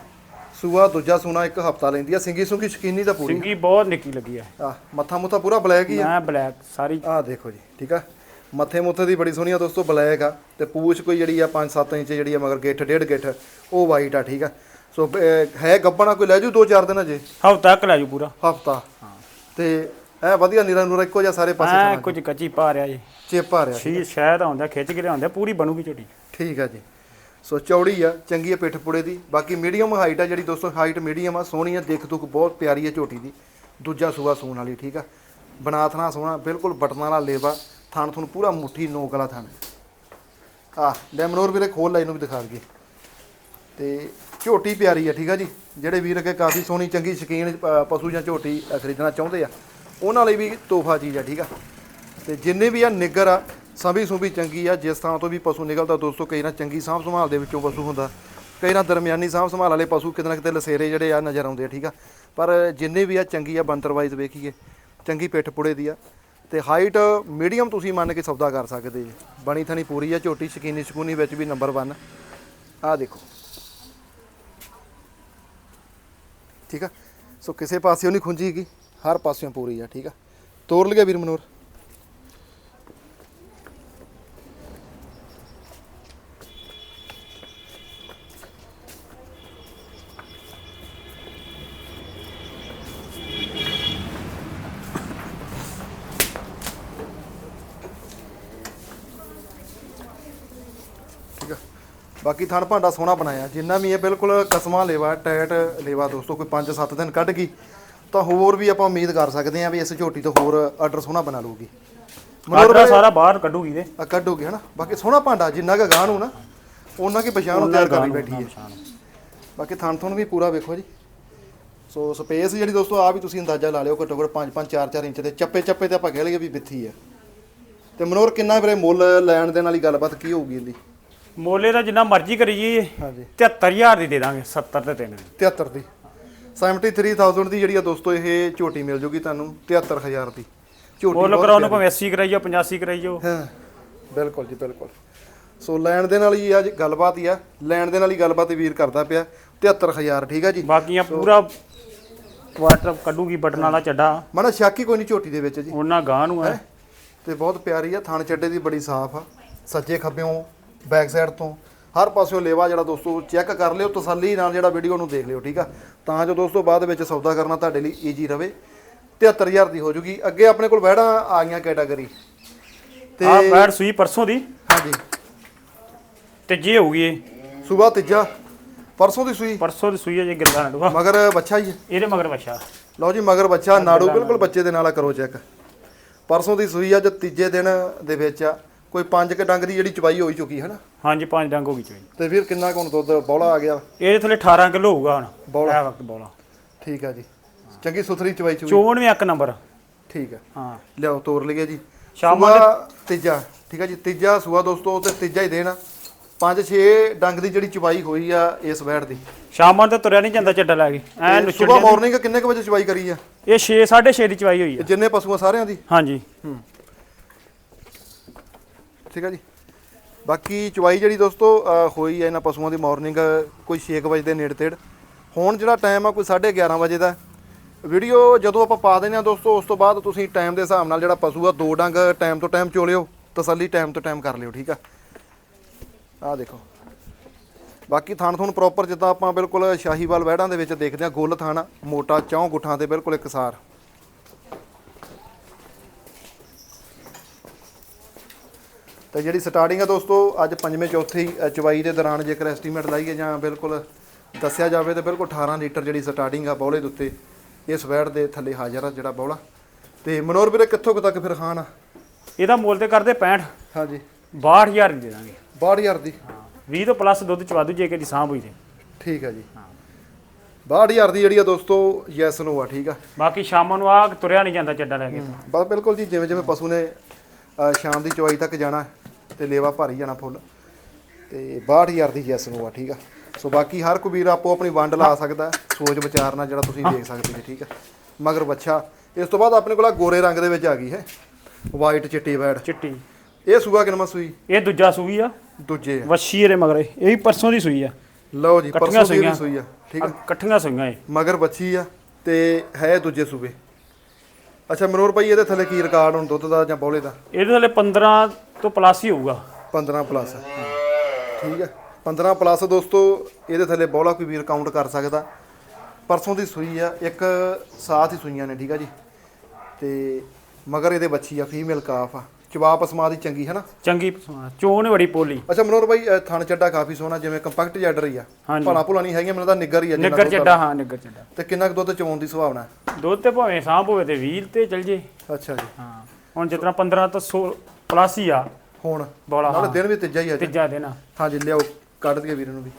ਸੂਆ ਦੂਜਾ ਸੂਣਾ ਇੱਕ ਹਫਤਾ ਲੈਂਦੀ ਆ। ਸਿੰਗੀ ਸੁੰਗੀ ਸ਼ਕੀਨੀ ਦਾ ਪੂਰੀ ਸਿੰਗੀ ਬਹੁਤ ਨਿੱਕੀ ਲੱਗੀ ਆ। ਆ ਮੱਥਾ ਮੁੱਥਾ ਪੂਰਾ ਬਲੈਕ ਹੀ ਆ। ਮੈਂ ਬਲੈਕ ਸਾਰੀ। ਆਹ ਦੇਖੋ ਜੀ ਠੀਕ ਆ। ਮੱਥੇ ਮੁੱਥੇ ਦੀ ਬੜੀ ਸੋਹਣੀ ਆ ਦੋਸਤੋ ਬਲੈਕ ਆ। ਤੇ ਪੂਛ ਕੋਈ ਜਿਹੜੀ ਆ 5-7 ਇੰਚ ਜਿਹੜੀ ਆ ਮਗਰ ਗਿੱਠ ਡੇਢ ਗਿੱਠ ਉਹ ਵਾਈਟ ਆ ਠੀਕ ਆ। ਸੋ ਅਹ, ਹੈ ਗੱਬਣਾ ਕੋਈ ਲੈ ਜੂ 2-4 ਦਿਨ ਅਜੇ ਹਫ਼ਤਾ ਤੱਕ ਲੈ ਜੂ ਪੂਰਾ। ਹਫਤਾ। ਤੇ ਐ ਵਧੀਆ ਨੀਰਾ ਨੂਰਾ ਇੱਕੋ ਜਿਹਾ ਸਾਰੇ ਪਾਸੇ ਐ ਕੁਝ ਕੱਚੀ ਪਾ ਰਿਆ ਜੀ। ਚੇਪ ਆ ਰਿਹਾ ਛੀ ਸ਼ਾਇਦ ਆਉਂਦਾ ਖਿੱਚ ਕੇ ਲਿਆਉਂਦਾ ਪੂਰੀ ਬਣੂਗੀ ਝੋਟੀ। ਠੀਕ ਆ ਜੀ। ਸੋ ਚੌੜੀ ਆ ਚੰਗੀ ਆ ਪਿੱਠ ਪੁੜੇ ਦੀ। ਬਾਕੀ ਮੀਡੀਅਮ ਹਾਈਟ ਆ ਜਿਹੜੀ ਦੋਸਤੋ ਹਾਈਟ ਮੀਡੀਅਮ ਆ ਸੋਹਣੀ ਆ ਦੇਖ ਦੁਖ ਬਹੁਤ ਪਿਆਰੀ ਆ ਝੋਟੀ ਦੀ। ਦੂਜਾ ਸੂਆ ਸੂਣ ਵਾਲੀ ਠੀਕ ਆ। ਬਨਾਥਣਾ ਸੋਹਣਾ ਬਿਲਕੁਲ ਬਟਨਾਂ ਵਾਲਾ ਲੇਵਾ। ਥਣ ਤੁਹਾਨੂੰ ਪੂਰਾ ਮੁੱਠੀ ਨੋਕ ਵਾਲਾ ਥਣ। ਆ ਲੈਮਨੋਰ ਵੀਰੇ ਖੋਲ ਲੈ ਇਹਨੂੰ ਵੀ ਦਿਖਾ ਦਈਏ। ਤੇ ਝੋਟੀ ਪਿਆਰੀ ਆ ਠੀਕ ਆ ਜੀ। ਜਿਹੜੇ ਵੀਰ ਅੱਗੇ ਕਾਫੀ ਸੋਹਣੀ ਚੰਗੀ ਸ਼ਕੀਨ ਪਸ਼ੂ ਜਾਂ ਝੋਟੀ ਖਰੀਦਣਾ ਚਾਹੁੰਦੇ ਆ। ਉਹਨਾਂ ਲਈ ਵੀ ਤੋਹਫਾ ਚੀਜ਼ ਆ, ਠੀਕ ਆ? ਤੇ ਜਿੰਨੇ ਵੀ ਆ ਨਿੱਗਰ ਆ, ਸੰਭੀ ਸੁਭੀ ਚੰਗੀ ਆ, ਜਿਸ ਥਾਂ ਤੋਂ ਵੀ ਪਸ਼ੂ ਨਿਕਲਦਾ ਦੋਸਤੋ, ਕਈ ਨਾ ਚੰਗੀ ਸਾਂਭ ਸੰਭਾਲ ਦੇ ਵਿੱਚੋਂ ਪਸ਼ੂ ਹੁੰਦਾ। ਕਈ ਨਾ ਦਰਮਿਆਨੀ ਸਾਂਭ ਸੰਭਾਲ ਵਾਲੇ ਪਸ਼ੂ ਕਿਤੇ ਨਾ ਕਿਤੇ ਲਸੇਰੇ ਜਿਹੜੇ ਆ ਨਜ਼ਰ ਆਉਂਦੇ ਆ, ਠੀਕ ਆ? ਪਰ ਜਿੰਨੇ ਵੀ ਆ ਚੰਗੀ ਆ ਬੰਤਰ ਵਾਈਜ਼ ਵੇਖੀਏ, ਚੰਗੀ ਪਿੱਠ ਪੁੜੇ ਦੀ ਆ। ਤੇ ਹਾਈਟ ਮੀਡੀਅਮ ਤੁਸੀਂ ਮੰਨ ਕੇ ਸੌਦਾ ਕਰ ਸਕਦੇ ਜੀ। ਬਣੀ ਥਣੀ ਪੂਰੀ ਆ, ਝੋਟੀ ਸ਼ਕੀਨੀ ਸ਼ਕੂਨੀ ਵਿੱਚ ਵੀ ਨੰਬਰ 1 ਆ ਦੇਖੋ। ਠੀਕ ਆ? ਸੋ ਕਿਸੇ ਪਾਸਿਓਂ ਨਹੀਂ ਖੁੰਝੀ ਹੈਗੀ। ਹਰ ਪਾਸਿਓਂ ਪੂਰੀ ਆ, ਠੀਕ ਆ। ਤੋਰ ਲਿਆ ਵੀਰ ਮਨੋਰ। ਠੀਕ ਆ। ਬਾਕੀ ਥਣ ਭਾਂਡਾ ਸੋਹਣਾ ਬਣਾਇਆ। ਜਿੰਨਾ ਵੀ ਇਹ ਬਿਲਕੁਲ ਕਸਮਾਂ ਲੇਵਾ, ਟੈਟ ਲੇਵਾ ਦੋਸਤੋ, ਕੋਈ 5-7 ਦਿਨ ਕੱਢ ਗਈ। ਤਾਂ ਹੋਰ ਵੀ ਆਪਾਂ ਉਮੀਦ ਕਰ ਸਕਦੇ ਹਾਂ ਵੀ ਇਸ ਝੋਟੀ ਤੋਂ ਹੋਰ ਆਰਡਰ ਸੋਹਣਾ ਬਣਾ ਲੂਗੀ ਮਨੋਰ ਸਾਰਾ ਬਾਹਰ ਕੱਢੂਗੀ ਦੇ ਆ ਕੱਢੋਗੇ ਹਨਾ? ਬਾਕੀ ਸੋਹਣਾ ਭਾਂਡਾ ਜਿੰਨਾ ਕੁ ਗਾਹ ਨੂੰ ਨਾ ਉਹਨਾਂ ਕੀ ਪਛਾਣ ਨੂੰ ਤਿਆਰ ਕਰਨੀ ਬੈਠੀ ਹੈ। ਬਾਕੀ ਥਣ ਥਣ ਵੀ ਪੂਰਾ ਵੇਖੋ ਜੀ। ਸੋ ਸਪੇਸ ਜਿਹੜੀ ਦੋਸਤੋ ਆ ਵੀ ਤੁਸੀਂ ਅੰਦਾਜ਼ਾ ਲਾ ਲਿਓ ਘੱਟੋ ਘੱਟ 5 5 4 4 ਇੰਚ ਦੇ। ਚੱਪੇ ਚੱਪੇ ਤੇ ਆਪਾਂ ਕਹਿ ਲਈਏ ਵੀ ਬਿੱਥੀ ਹੈ। ਤੇ ਮਨੋਰ ਕਿੰਨਾ ਵੀਰੇ ਮੁੱਲ ਲੈਣ ਦੇਣ ਵਾਲੀ ਗੱਲਬਾਤ ਕੀ ਹੋਊਗੀ ਇਹਦੀ? ਮੋਲੇ ਦਾ ਜਿੰਨਾ ਮਰਜ਼ੀ ਕਰੀ ਜੀ ਹਾਂਜੀ 73000 ਦੀ ਦੇ ਦਾਂਗੇ 70 ਤੇ ਤਿੰਨ। 73 ਦੀ। 73000 ਦੀ ਜਿਹੜੀ ਆ ਦੋਸਤੋ ਇਹ ਝੋਟੀ ਮਿਲ ਜੂਗੀ ਤੁਹਾਨੂੰ 73000 ਦੀ। ਝੋਟੀ ਮੁੱਲ ਬਹੁਤ ਕਰਾਉਣ ਨੂੰ ਭਾਵੇਂ 80 ਕਰਾਈਓ 85 ਕਰਾਈਓ ਹਾਂ ਬਿਲਕੁਲ ਜੀ ਬਿਲਕੁਲ। ਸੋ ਲੈਣ ਦੇਣ ਵਾਲੀ ਅੱਜ ਗੱਲਬਾਤ ਹੀ ਆ ਲੈਣ ਵਾਲੀ ਗੱਲਬਾਤ ਹੀ ਵੀਰ ਕਰਦਾ ਪਿਆ 73000 ਠੀਕ ਆ ਜੀ? ਬਾਕੀਆਂ ਪੂਰਾ ਕੁਆਟਰ ਕੱਢੂਗੀ ਬਟਨ ਵਾਲਾ ਚੱਡਾ। ਮਾਣਾ ਸ਼ੱਕ ਹੀ ਕੋਈ ਨਹੀਂ ਝੋਟੀ ਦੇ ਵਿੱਚ ਜੀ। ਉਹਨਾਂ ਗਾਂ ਨੂੰ ਹੈ? ਤੇ ਬਹੁਤ ਪਿਆਰੀ ਆ ਥਣ ਚੱਡੇ ਦੀ ਬੜੀ ਸਾਫ਼ ਆ। ਸੱਜੇ ਖੱਬਿਓਂ ਬੈਕ ਸਾਈਡ ਤੋਂ। ਹਰ ਪਾਸਿਓਂ ਲੇਵਾ ਜਿਹੜਾ ਦੋਸਤੋ ਚੈੱਕ ਕਰ ਲਿਓ ਤਸੱਲੀ ਨਾਲ ਜਿਹੜਾ ਵੀਡੀਓ ਨੂੰ ਦੇਖ ਲਿਓ ਠੀਕ ਆ? ਤਾਂ ਜੋ ਦੋਸਤੋ ਬਾਅਦ ਵਿੱਚ ਸੌਦਾ ਕਰਨਾ ਤੁਹਾਡੇ ਲਈ ਈਜੀ ਰਵੇ। 73000 ਦੀ ਹੋ ਜੂਗੀ। ਅੱਗੇ ਆਪਣੇ ਕੋਲ ਵੈੜਾਂ ਆ ਗਈਆਂ ਕੈਟਾਗਰੀ ਤੇ ਆ ਬੈਡ ਸੂਈ ਪਰਸੋਂ ਦੀ। ਹਾਂਜੀ। ਤੇ ਜੇ ਹੋਊਗੀ ਇਹ। ਸਵੇਰ ਤੀਜਾ। ਪਰਸੋਂ ਦੀ ਸੂਈ। ਪਰਸੋਂ ਦੀ ਸੂਈ ਹੈ ਜੇ ਗਿਰਦਾ ਨਡੂਆ ਮਗਰ ਬੱਚਾ ਹੀ ਹੈ। ਇਹਦੇ ਮਗਰ ਵਛਾ ਲਓ ਜੀ ਮਗਰ ਬੱਚਾ ਨਾੜੂ ਬਿਲਕੁਲ ਬੱਚੇ ਦੇ ਨਾਲ ਕਰੋ ਚੈੱਕ। ਪਰਸੋਂ ਦੀ ਸੂਈ ਆ ਜੋ ਤੀਜੇ ਦਿਨ ਦੇ ਵਿੱਚ ਆ। ਕੋਈ ਪੰਜ ਕ ਡੰਗ ਦੀ ਜਿਹੜੀ ਚਵਾਈ ਹੋਈ ਚੁੱਕੀ ਹੈ ਨਾ ਹਾਂਜੀ ਪੰਜ ਡੰਗ ਹੋ ਗਈ ਚੋਈ ਤੇ ਫਿਰ ਕਿੰਨਾ ਕੁ ਹੁਣ ਦੁੱਧ ਬੌਲਾ ਆ ਗਿਆ? ਇਹਦੇ ਥੱਲੇ 18 ਕਿਲੋ ਹੋਊਗਾ ਹੁਣ ਬੌਲਾ। ਇਹ ਵਕਤ ਬੌਲਾ। ਠੀਕ ਆ ਜੀ। ਚੰਗੀ ਸੁਥਰੀ ਚਵਾਈ ਚੁਈ ਚੋਣ ਵੀ ਇੱਕ ਨੰਬਰ। ਠੀਕ ਆ। ਹਾਂ। ਲਿਆਓ ਤੋਰ ਲਈਏ ਜੀ। ਸ਼ਾਮਾਂ ਸੂਆ ਤੀਜਾ ਠੀਕ ਆ ਜੀ। ਤੀਜਾ ਸੂਆ ਦੋਸਤੋ ਤੇ ਤੀਜਾ ਹੀ ਦੇਣਾ। ਪੰਜ ਛੇ ਡੰਗ ਦੀ ਜਿਹੜੀ ਚਵਾਈ ਹੋਈ ਆ ਇਸ ਵੈੜ ਦੀ। ਸ਼ਾਮਾਂ ਤਾਂ ਤੁਰਿਆ ਨਹੀਂ ਜਾਂਦਾ ਚੱਡਾ ਲੈ ਕੇ। ਐ ਸਵੇਰ ਮਾਰਨਿੰਗ ਕਿੰਨੇ ਕੁ ਵਜੇ ਚਵਾਈ ਕਰੀ ਆ? ਇਹ 6 6.5 ਦੀ ਚਵਾਈ ਹੋਈ ਹੈ ਜਿੰਨੇ ਪਸ਼ੂਆਂ ਸਾਰਿਆਂ ਦੀ? ਹਾਂਜੀ। ਠੀਕ ਆ ਜੀ। ਬਾਕੀ ਚਵਾਈ ਜਿਹੜੀ ਦੋਸਤੋ ਹੋਈ ਹੈ ਇਹਨਾਂ ਪਸ਼ੂਆਂ ਦੀ ਮਾਰਨਿੰਗ ਕੋਈ 6 ਵਜੇ ਦੇ ਨੇੜੇ ਤੇੜ। ਹੁਣ ਜਿਹੜਾ ਟਾਈਮ ਆ ਕੋਈ 11:30 ਵਜੇ ਦਾ। ਵੀਡੀਓ ਜਦੋਂ ਆਪਾਂ ਪਾ ਦਿੰਦੇ ਆ ਦੋਸਤੋ, ਉਸ ਤੋਂ ਬਾਅਦ ਤੁਸੀਂ ਟਾਈਮ ਦੇ ਹਿਸਾਬ ਨਾਲ ਜਿਹੜਾ ਪਸ਼ੂ ਆ, ਦੋ ਡੰਗ ਟਾਈਮ ਤੋਂ ਟਾਈਮ ਚੋਲਿਓ, ਤਸੱਲੀ ਟਾਈਮ ਤੋਂ ਟਾਈਮ ਕਰ ਲਿਓ, ਠੀਕ ਆ। ਆਹ ਦੇਖੋ। ਬਾਕੀ ਥਣ ਥਣ ਪ੍ਰੋਪਰ ਜਿੱਦਾਂ ਆਪਾਂ ਬਿਲਕੁਲ ਸ਼ਾਹੀਵਾਲ ਵਹਿੜਾਂ ਦੇ ਵਿੱਚ ਦੇਖਦੇ ਆ, ਗੁੱਲ ਥਾਣਾ, ਮੋਟਾ ਚੌਂ ਗੁੱਠਾਂ ਤੇ ਬਿਲਕੁਲ ਇੱਕਸਾਰ ਤੇ ਜਿਹੜੀ ਸਟਾਰਟਿੰਗ ਆ ਦੋਸਤੋ ਅੱਜ ਪੰਜਵੇਂ ਚੌਥੀ ਚਵਾਈ ਦੇ ਦੌਰਾਨ ਜੇਕਰ ਐਸਟੀਮੇਟ ਲਾਈਏ ਜਾਂ ਬਿਲਕੁਲ ਦੱਸਿਆ ਜਾਵੇ ਤਾਂ ਬਿਲਕੁਲ 18 ਲੀਟਰ ਜਿਹੜੀ ਸਟਾਰਟਿੰਗ ਆ ਬੌਲੇ ਦੇ ਉੱਤੇ ਇਸ ਵੈੜ ਦੇ ਥੱਲੇ ਹਾਜ਼ਰ ਆ ਜਿਹੜਾ ਬੌਲਾ। ਤੇ ਮਨੋਰ ਵੀਰੇ ਕਿੱਥੋਂ ਕੁ ਤੱਕ ਫਿਰ ਖਾਣ ਆ? ਇਹਦਾ ਮੁੱਲ ਤੇ ਕਰਦੇ 65 ਹਾਂਜੀ। 62000 ਦੀ ਦੇ ਦਾਂਗੇ। 62000 ਦੀ? 20 ਤੋਂ ਪਲੱਸ ਦੁੱਧ ਚਵਾ ਦੂ ਜੇ ਕਿ ਦੀ ਸਾਂਭ ਹੋਈ ਤੇ। ਠੀਕ ਆ ਜੀ। 62000 ਦੀ ਜਿਹੜੀ ਆ ਦੋਸਤੋ ਯੈਸ ਨੋ ਆ ਠੀਕ ਆ। ਬਾਕੀ ਸ਼ਾਮਾਂ ਨੂੰ ਆ ਤੁਰਿਆ ਨਹੀਂ ਜਾਂਦਾ ਚੱਡਾ ਲੈ ਕੇ। ਬਸ ਬਿਲਕੁਲ ਜੀ ਜਿਵੇਂ ਜਿਵੇਂ ਪਸ਼ੂ ਨੇ ਸ਼ਾਮ ਦੀ ਚਵਾਈ ਤੱਕ ਜਾਣਾ ਤੇ ਲੇਵਾ ਭਾਰੀ ਜਾਣਾ ਫੁੱਲ। ਤੇ 62000 ਦੀ ਯੈਸ ਨੋ ਆ ਠੀਕ ਆ। ਸੋ ਬਾਕੀ ਹਰ ਕੋਈ ਵੀਰ ਆਪੋ ਆਪਣੀ ਵੰਡ ਲਾ ਸਕਦਾ ਸੋਚ ਵਿਚਾਰ ਨਾਲ ਜਿਹੜਾ ਤੁਸੀਂ ਦੇਖ ਸਕਦੇ ਜੀ ਠੀਕ ਆ। ਮਗਰ ਬੱਚਾ ਇਸ ਤੋਂ ਬਾਅਦ ਆਪਣੇ ਕੋਲ ਆ ਗੋਰੇ ਰੰਗ ਦੇ ਵਿੱਚ ਆ ਗਈ ਹੈ ਵਾਈਟ ਚਿੱਟੀ ਵੈੜ ਚਿੱਟੀ। ਇਹ ਸੂਆ ਕਿਨਮਾ ਸੂਈ? ਇਹ ਦੂਜਾ ਸੂਈ ਆ। ਦੂਜੇ ਆ। ਵੱਛੀ ਇਹਦੇ ਮਗਰ ਇਹ ਵੀ ਪਰਸੋਂ ਦੀ ਸੂਈ ਆ। ਲਓ ਜੀ ਪਰਸੋਂ ਦੀ। ਸੂਈ ਆ ਠੀਕ ਆ। ਇਕੱਠੀਆਂ ਸੂਈਆਂ ਇਹ। ਮਗਰ ਬੱਚੀ ਆ ਤੇ ਹੈ ਦੂਜੇ ਸੂਬੇ ਅੱਛਾ ਮਨੋਰ ਭਾਈ ਇਹਦੇ ਥੱਲੇ ਕੀ ਰਿਕਾਰਡ ਹੁਣ ਦੁੱਧ ਦਾ ਜਾਂ ਬੌਲੇ ਦਾ? ਇਹਦੇ ਥੱਲੇ 15 ਤੋਂ ਪਲੱਸ ਹੀ ਹੋਊਗਾ। 15 ਪਲੱਸ ਠੀਕ ਹੈ। 15 ਪਲੱਸ ਦੋਸਤੋ ਇਹਦੇ ਥੱਲੇ ਬੌਲਾ ਕੋਈ ਵੀਰ ਕਾਊਂਟ ਕਰ ਸਕਦਾ। ਪਰਸੋਂ ਦੀ ਸੂਈ ਆ ਇੱਕ ਸਾਥ ਹੀ ਸੂਈਆਂ ਨੇ ਠੀਕ ਆ ਜੀ। ਤੇ ਮਗਰ ਇਹਦੇ ਬੱਚੀ ਆ ਫੀਮੇਲ ਕਾਫ ਆ। ਚਵਾਪ ਸਮਾ ਦੀ ਚੰਗੀ ਹੈ ਨਾ? ਚੰਗੀ ਚੋਣ ਬੜੀ ਪੋਲੀ। ਅੱਛਾ ਮਨੋਰ ਭਾਈ ਅ, ਥਣ ਚੱਡਾ ਕਾਫੀ ਸੋਹਣਾ ਜਿਵੇਂ ਕੰਪੈਕਟ ਜੈਡਰ ਹੀ ਆ। ਹਾਂਜੀ। ਭਲਾ ਭੁਲਾ ਨਹੀਂ ਹੈਗੀਆਂ ਮੈਨੂੰ ਤਾਂ ਨਿੱਗਰ ਹੀ ਆ ਜਿੰਨਾ ਨਿੱਗਰ ਦੁੱਧ ਚੱਡਾ ਹਾਂ ਨਿੱਗਰ ਚੱਡਾ। ਤੇ ਕਿੰਨਾ ਕੁ ਦੁੱਧ ਚੋਣ ਦੀ ਸੁਭਾਵਨਾ ਹੈ? ਦੁੱਧ ਤੇ ਭਾਵੇਂ ਸਾਂਭ ਹੋਵੇ ਤੇ 20 ਤੇ ਚਲ ਜੇ। ਅੱਛਾ ਜੀ। ਹਾਂ। ਹੁਣ ਜਿਤਨਾ 15 ਤੋਂ 16 ਪਲੱਸ ਹੀ ਆ। ਹੁਣ। ਬੋਲਾ ਨਾਲੇ ਦਿਨ ਵੀ ਤੀਜਾ ਹੀ ਆ ਜੀ। ਤੀਜਾ ਦਿਨ ਆ। ਹਾਂਜੀ ਲਿਆਓ ਕੱਢ ਦਈਏ ਵੀਰ ਨੂੰ ਵੀ।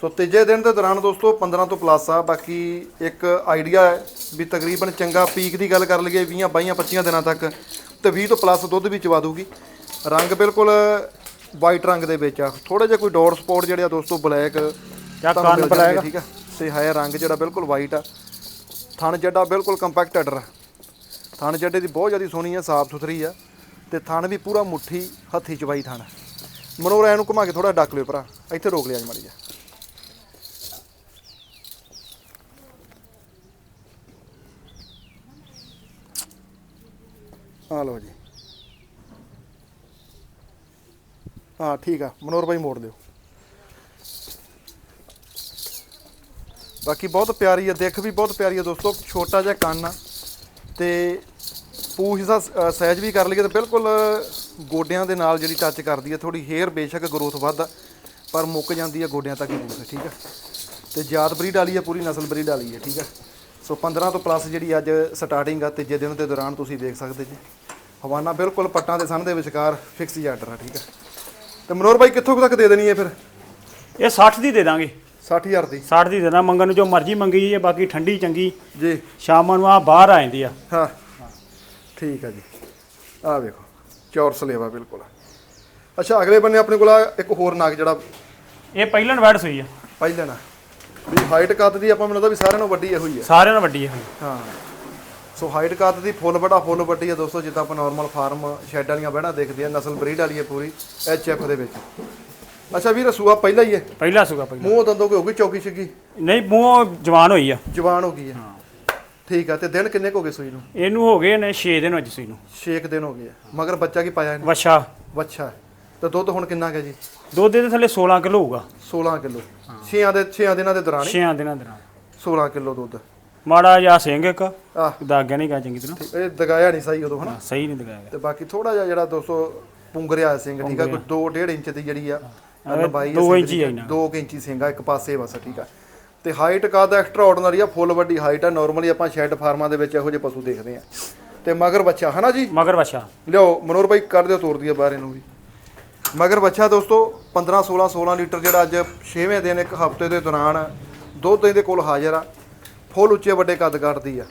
ਸੋ ਤੀਜੇ ਦਿਨ ਦੇ ਦੌਰਾਨ ਦੋਸਤੋ 15 ਤੋਂ ਪਲੱਸ ਆ। ਬਾਕੀ ਇੱਕ ਆਈਡੀਆ ਹੈ ਵੀ ਤਕਰੀਬਨ ਚੰਗਾ ਪੀਕ ਦੀ ਗੱਲ ਕਰ ਲਈਏ 20 22 25 ਦਿਨਾਂ ਤੱਕ। ਤੇ 20 ਤੋਂ ਪਲੱਸ ਦੁੱਧ ਵੀ ਚਵਾ ਦੂਗੀ ਰੰਗ ਬਿਲਕੁਲ ਵਾਈਟ ਰੰਗ ਦੇ ਵਿੱਚ ਆ। ਥੋੜੇ ਜਿਹਾ ਕੋਈ ਡੋਟ ਸਪੌਟ ਜਿਹੜੇ ਆ ਦੋਸਤੋ ਬਲੈਕ ਜਾਂ ਕੰਨ ਬਲੈਕ ਠੀਕ ਆ? ਤੇ ਹੈ ਰੰਗ ਜਿਹੜਾ ਬਿਲਕੁਲ ਵਾਈਟ ਆ। ਥਣ ਜੱਡਾ ਬਿਲਕੁਲ ਕੰਪੈਕਟ ਆ। ਥਣ ਜੱਡੇ ਦੀ ਬਹੁਤ ਜ਼ਿਆਦਾ ਸੋਹਣੀ ਆ ਸਾਫ਼ ਸੁਥਰੀ ਆ। ਤੇ ਥਣ ਵੀ ਪੂਰਾ ਮੁੱਠੀ ਹੱਥੀ ਚਵਾਈ ਥਣ। ਮਨੋਰ ਇਹਨੂੰ ਘੁਮਾ ਕੇ ਥੋੜਾ ਡੱਕ ਲਿਓ ਭਰਾ, ਇੱਥੇ ਰੋਕ ਲਿਆ ਜੀ ਮਾੜੀ ਜਾ ਆ ਲਓ ਜੀ। ਹਾਂ, ਠੀਕ ਆ ਮਨੋਰ ਭਾਈ ਮੋੜ ਦਿਓ। ਬਾਕੀ ਬਹੁਤ ਪਿਆਰੀ ਆ, ਦਿੱਖ ਵੀ ਬਹੁਤ ਪਿਆਰੀ ਹੈ ਦੋਸਤੋ, ਛੋਟਾ ਜਿਹਾ ਕੰਨ ਆ ਤੇ ਪੂਛ ਦਾ ਸ- ਸਾਈਜ਼ ਵੀ ਕਰ ਲਈਏ ਤਾਂ ਬਿਲਕੁਲ ਗੋਡਿਆਂ ਦੇ ਨਾਲ ਜਿਹੜੀ ਟੱਚ ਕਰਦੀ ਹੈ ਥੋੜੀ ਹੇਅਰ ਬੇਸ਼ੱਕ ਗਰੋਥ ਵੱਧ ਪਰ ਮੁੱਕ ਜਾਂਦੀ ਹੈ ਗੋਡਿਆਂ ਤੱਕ ਹੀ ਪੂਛ ਠੀਕ ਆ? ਤੇ ਜਾਤ ਬਰੀਡ ਵਾਲੀ ਹੈ ਪੂਰੀ ਨਸਲ ਬਰੀਡ ਵਾਲੀ ਹੈ ਠੀਕ ਆ? ਸੋ 15 ਤੋਂ ਪਲੱਸ ਜਿਹੜੀ ਅੱਜ ਸਟਾਰਟਿੰਗ ਆ ਤੀਜੇ ਦਿਨ ਦੇ ਦੌਰਾਨ ਤੁਸੀਂ ਦੇਖ ਸਕਦੇ ਜੀ। ਹਵਾਨਾ ਬਿਲਕੁਲ ਪੱਟਾਂ ਦੇ ਸਨ ਦੇ ਵਿਚਕਾਰ ਫਿਕਸ ਹੀ ਆਰਡਰ ਆ ਠੀਕ ਆ? ਤੇ ਮਨੋਰ ਭਾਈ ਕਿੱਥੋਂ ਤੱਕ ਦੇ ਦੇਣੀ ਹੈ ਫਿਰ? ਇਹ 60 ਦੀ ਦੇ ਦਾਂਗੇ। 60000 ਦੀ। 60 ਦੀ ਦੇਣਾ ਮੰਗਣ ਨੂੰ ਜੋ ਮਰਜ਼ੀ ਮੰਗੀ ਜੇ ਬਾਕੀ ਠੰਡੀ ਚੰਗੀ। ਜੀ। ਸ਼ਾਮਾਂ ਨੂੰ ਆ ਬਾਹਰ ਆ ਜਾਂਦੀ ਆ। ਹਾਂ। ਠੀਕ ਆ ਜੀ। ਆ ਵੇਖੋ ਚੌਰਸ ਲੇਵਾ ਬਿਲਕੁਲ ਅੱਛਾ ਅਗਲੇ ਬੰਨੇ ਆਪਣੇ ਕੋਲ ਆ ਇੱਕ ਹੋਰ ਨਾਗ ਜਿਹੜਾ ਇਹ ਪਹਿਲਣ ਵੈੜ ਸੂਈ ਆ। ਪਹਿਲੇ ਨਾ। ਵੀ ਹਾਈਟ ਕੱਦ ਦੀ ਆਪਾਂ ਮੈਨੂੰ ਲੱਗਦਾ ਵੀ ਸਾਰਿਆਂ ਨਾਲੋਂ ਵੱਡੀ ਇਹੋ ਹੀ ਹੈ ਸਾਰਿਆਂ ਨਾਲ ਵੱਡੀ ਆ ਹਾਂ। ਸੋ ਹਾਈਟ ਕੱਦ ਦੀ ਫੁੱਲ ਵੱਡਾ ਫੁੱਲ ਵੱਡੀ ਹੈ ਦੋਸਤੋ ਜਿੱਦਾਂ ਆਪਾਂ ਨਾਰਮਲ ਫਾਰਮ ਸ਼ੈਡ ਵਾਲੀਆਂ ਬਹਿਣਾ ਦੇਖਦੇ ਆ ਨਸਲ ਬਰੀਡ ਵਾਲੀ ਹੈ ਪੂਰੀ ਐਚ ਐਫ ਦੇ ਵਿੱਚ। ਅੱਛਾ ਵੀਰ ਸੂਆ ਪਹਿਲਾ ਹੀ ਹੈ ਪਹਿਲਾ ਸੂਗਾ ਪਹਿਲਾ। ਮੂੰਹ ਦੰਦੋਂ ਕੋਈ ਹੋ ਗਈ ਚੌਕੀ ਛਿੱਗੀ ਨਹੀਂ ਮੂੰਹ ਜਵਾਨ ਹੋਈ ਆ। ਜਵਾਨ ਹੋ ਗਈ ਹੈ। ਠੀਕ ਆ ਤੇ ਦਿਨ ਕਿੰਨੇ ਕੁ ਹੋ ਗਏ ਸੂਈ ਨੂੰ? ਇਹਨੂੰ ਹੋ ਗਏ ਨੇ 6 ਦਿਨ ਅੱਜ ਸੂਈ ਨੂੰ। 6 ਦਿਨ ਹੋ ਗਏ ਆ। ਮਗਰ ਬੱਚਾ ਕੀ ਪਾਇਆ ਇਹਨੇ? ਵਛਾ। ਵੱਛਾ। ਤੇ ਦੁੱਧ ਹੁਣ ਕਿੰਨਾ ਗਿਆ ਜੀ? ਦੁੱਧ ਦੇ ਥੱਲੇ 16 ਕਿਲੋ ਹੋਊਗਾ। 16 ਕਿਲੋ। 6 ਦੇ 6 ਦਿਨਾਂ ਦੇ ਦੌਰਾਨ ਹੀ? 6 ਦਿਨਾਂ ਦੇ ਨਾਲ 16 ਕਿਲੋ ਦੁੱਧ। ਮਾੜਾ ਜਿਹਾ ਸਿੰਘ ਇੱਕ। ਆਹ। ਦਾਗਿਆ ਨਹੀਂ ਗਾ ਚੰਗੀ ਤਰ੍ਹਾਂ। ਇਹ ਦਗਾਇਆ ਨਹੀਂ ਸਹੀ ਉਦੋਂ ਹਨਾ? ਹਾਂ, ਸਹੀ ਨਹੀਂ ਦਗਾਇਆ ਤੇ ਬਾਕੀ ਥੋੜਾ ਜਿਹਾ ਜਿਹੜਾ ਦੋਸਤੋ ਪੁੰਗਰਿਆ ਸਿੰਘ ਠੀਕ ਆ ਕੋਈ 2 1.5 ਇੰਚ ਦੀ ਜਿਹੜੀ ਆ ਲੰਬਾਈ ਦੋ ਇੰਚ ਹੀ ਆ ਇਹਨਾਂ। 2 ਇੰਚੀ ਸਿੰਘ ਆ ਇੱਕ ਪਾਸੇ ਬਸ ਠੀਕ ਆ। ਤੇ ਹਾਈਟ ਕਾਦਾ ਐਕਸਟਰਾ ਆਰਡੀਨਰੀ ਆ ਫੁੱਲ ਵੱਡੀ ਹਾਈਟ ਆ ਨਾਰਮਲੀ ਆਪਾਂ ਸ਼ੈਡ ਫਾਰਮਾਂ ਦੇ ਵਿੱਚ ਇਹੋ ਜਿਹੇ ਪਸ਼ੂ ਦੇਖਦੇ ਆ ਤੇ ਮਗਰ ਬੱਚਾ ਹਨਾ ਜੀ? ਮਗਰ ਵਛਾ ਲਿਓ ਮਨੋਰ ਭਾਈ ਕਰ ਦਿਓ ਤੋਰ ਦਿਓ ਬਾਹਰ ਇਹਨੂੰ ਵੀ। ਮਗਰ ਬੱਚਾ ਦੋਸਤੋ 15 16 16 ਲੀਟਰ ਜਿਹੜਾ ਅੱਜ 6ਵੇਂ ਦਿਨ ਇੱਕ ਹਫ਼ਤੇ ਦੇ ਦੌਰਾਨ ਦੁੱਧ ਇਹਦੇ ਕੋਲ ਹਾਜ਼ਰ ਆ। ਫੁੱਲ ਉੱਚੇ ਵੱਡੇ ਕੱਦ ਕੱਢਦੀ ਆ।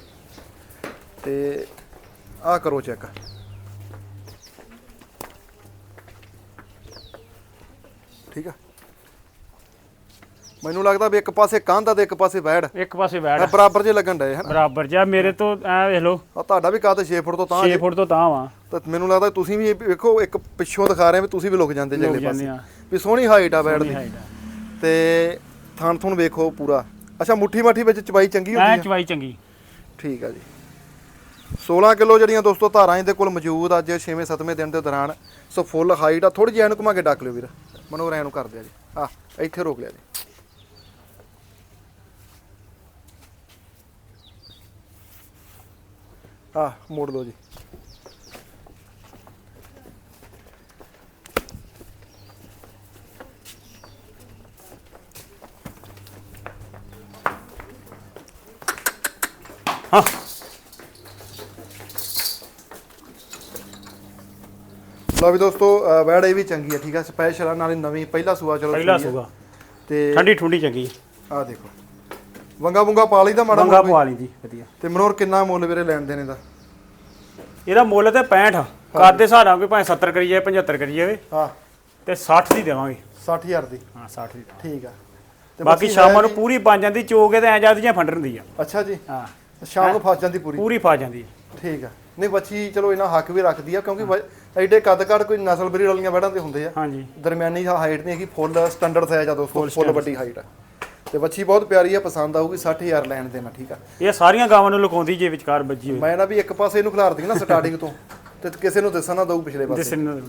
ਤੇ ਆਹ ਕਰੋ ਚੈੱਕ। ਠੀਕ ਆ? ਮੈਨੂੰ ਲੱਗਦਾ ਵੀ ਇੱਕ ਪਾਸੇ ਕੰਧ ਆ ਤੇ ਇੱਕ ਪਾਸੇ ਬੈੜ ਇੱਕ ਪਾਸੇ ਇਹ ਬਰਾਬਰ ਜੇ ਲੱਗਣ ਡਏ ਹਨ ਬਰਾਬਰ ਜਿਹਾ ਮੇਰੇ ਤੋਂ ਐ ਵੇਖ ਲਓ। ਆ ਤੁਹਾਡਾ ਵੀ ਕੱਦ 6 ਫੁੱਟ ਤੋਂ ਤਾਂ 6 ਫੁੱਟ ਤੋਂ ਤਾਂ ਵਾ। ਤਾਂ ਮੈਨੂੰ ਲੱਗਦਾ ਤੁਸੀਂ ਵੀ ਵੇਖੋ ਇੱਕ ਪਿੱਛੋਂ ਦਿਖਾ ਰਹੇ ਆ ਵੀ ਤੁਸੀਂ ਵੀ ਲੁਕ ਜਾਂਦੇ ਲੋਕ ਜਗਲੇ ਜਾਂਦੇ ਪਾਸੇ। ਆ। ਵੀ ਸੋਹਣੀ ਹਾਈਟ ਆ ਬੈਠ ਦੀ। ਹਾਈਟ ਆ। ਤੇ ਥਣ ਥੁਣ ਵੇਖੋ ਪੂਰਾ। ਅੱਛਾ ਮੁੱਠੀ ਮਾਠੀ ਵਿੱਚ ਚਬਾਈ ਚੰਗੀ ਐ ਹੁੰਦੀ ਹੈ ਚਵਾਈ ਚੰਗੀ। ਠੀਕ ਆ ਜੀ। 16 ਕਿਲੋ ਜਿਹੜੀਆਂ ਦੋਸਤੋ ਧਾਰਾਂ ਇਹਦੇ ਕੋਲ ਮੌਜੂਦ ਅੱਜ 6ਵੇਂ 7ਵੇਂ ਦਿਨ ਦੇ ਦੌਰਾਨ। ਸੋ ਫੁੱਲ ਹਾਈਟ ਆ। ਥੋੜੀ ਜਿਹੀ ਇਹਨੂੰ ਘੁਮਾ ਕੇ ਡੱਕ ਲਿਓ ਵੀਰ। ਮਨੋਰ ਐਨੂੰ ਕਰ ਦਿਆ ਜੀ। ਆ ਇੱਥੇ ਰੋਕ ਲਿਆ ਜੀ। ਆ ਮੋੜ ਲਓ ਜੀ। ਹਾਂ। ਲਓ ਵੀ ਦੋਸਤੋ ਵੈੜ ਇਹ ਵੀ ਚੰਗੀ ਹੈ ਠੀਕ ਹੈ ਸਪੈਸ਼ਲ ਆ ਨਾਲੇ ਨਵੀਂ ਪਹਿਲਾ ਸੂਆ ਚਲੋ ਪਹਿਲਾ। ਸੂਗਾ ਤੇ ਠੰਡੀ ਠੁੰਡੀ ਚੰਗੀ ਆ। ਦੇਖੋ। ਵੰਗਾ ਵੰਗਾ ਪਾ ਲਈ ਦਾ ਮਾੜਾ ਮੰਗਾ ਪਵਾ ਲਈ ਦੀ ਵਧੀਆ। ਤੇ ਮਨੋਰ ਕਿੰਨਾ ਮੁੱਲ ਵੀਰੇ ਲੈਣ ਦੇਣੇ ਦਾ? ਇਹਦਾ ਮੁੱਲ ਤੇ 65 ਕੱਦ ਦੇ ਨਾਲ ਕੋਈ ਭਾਵੇਂ 70 ਕਰੀ ਜਾਵੇ 75 ਕਰੀ ਜਾਵੇ। ਹਾਂ। ਤੇ 60 ਦੀ ਦੇਵਾਂਗੇ। 60000 ਦੀ? ਹਾਂ 60 ਦੀ। ਠੀਕ ਆ। ਤੇ ਬਾਕੀ ਸ਼ਾਮਾਂ ਨੂੰ ਪੂਰੀ ਬਣ ਜਾਂਦੀ ਚੋਗੇ ਤੇ ਐ ਜਾਂਦੀਆਂ ਫੰਡ ਹੁੰਦੀ ਆ। ਜੀ। ਅੱਛਾ ਜੀ। ਹਾਂ। ਸ਼ਾਮ ਨੂੰ ਫਸ ਜਾਂਦੀ ਪੂਰੀ। ਪੂਰੀ ਫਾ ਜਾਂਦੀ ਆ। ਠੀਕ ਆ। ਨਹੀਂ ਬੱਚੀ ਚਲੋ ਇਹਨਾਂ ਹੱਕ ਵੀ ਰੱਖਦੀ ਆ ਕਿਉਂਕਿ ਵ- ਐਡੇ ਕੱਦ ਕੱਦ ਕੋਈ ਨਸਲ ਬਰੀਡ ਵਾਲੀਆਂ ਵੜਾਂ ਤੇ ਹੁੰਦੇ ਆ। ਹਾਂਜੀ। ਦਰਮਿਆਨੀ ਹਾਈਟ ਨਹੀਂ ਹੈਗੀ ਫੁੱਲ ਸਟੈਂਡਰਡ ਸਾਈਜ਼ ਆ ਦੋਸਤੋ ਫੁੱਲ ਵੱਡੀ ਹਾਈਟ ਆ। ਤੇ ਬੱਚੀ ਬਹੁਤ ਪਿਆਰੀ ਆ ਪਸੰਦ ਆਊਗੀ 60000 ਲੈਣ ਦੇਣਾ ਠੀਕ ਆ। ਇਹ ਸਾਰੀਆਂ ਗਾਵਾਂ ਨੂੰ ਲੁਕਾਉਂਦੀ ਜੇ ਵਿਚਕਾਰ ਵੱਜੀ ਹੋਈ। ਮੈਂ ਨਾ ਵੀ ਇੱਕ ਪਾਸੇ ਇਹਨੂੰ ਖਿਲਾਰ ਦਈ ਨਾ ਸਟਾਰਟਿੰਗ ਤੋਂ ਤੇ ਕਿਸੇ ਨੂੰ ਦੱਸਣ ਦਊ ਪਿਛਲੇ ਪਾਸੇ। ਦਿਸਣ ਨੂੰ।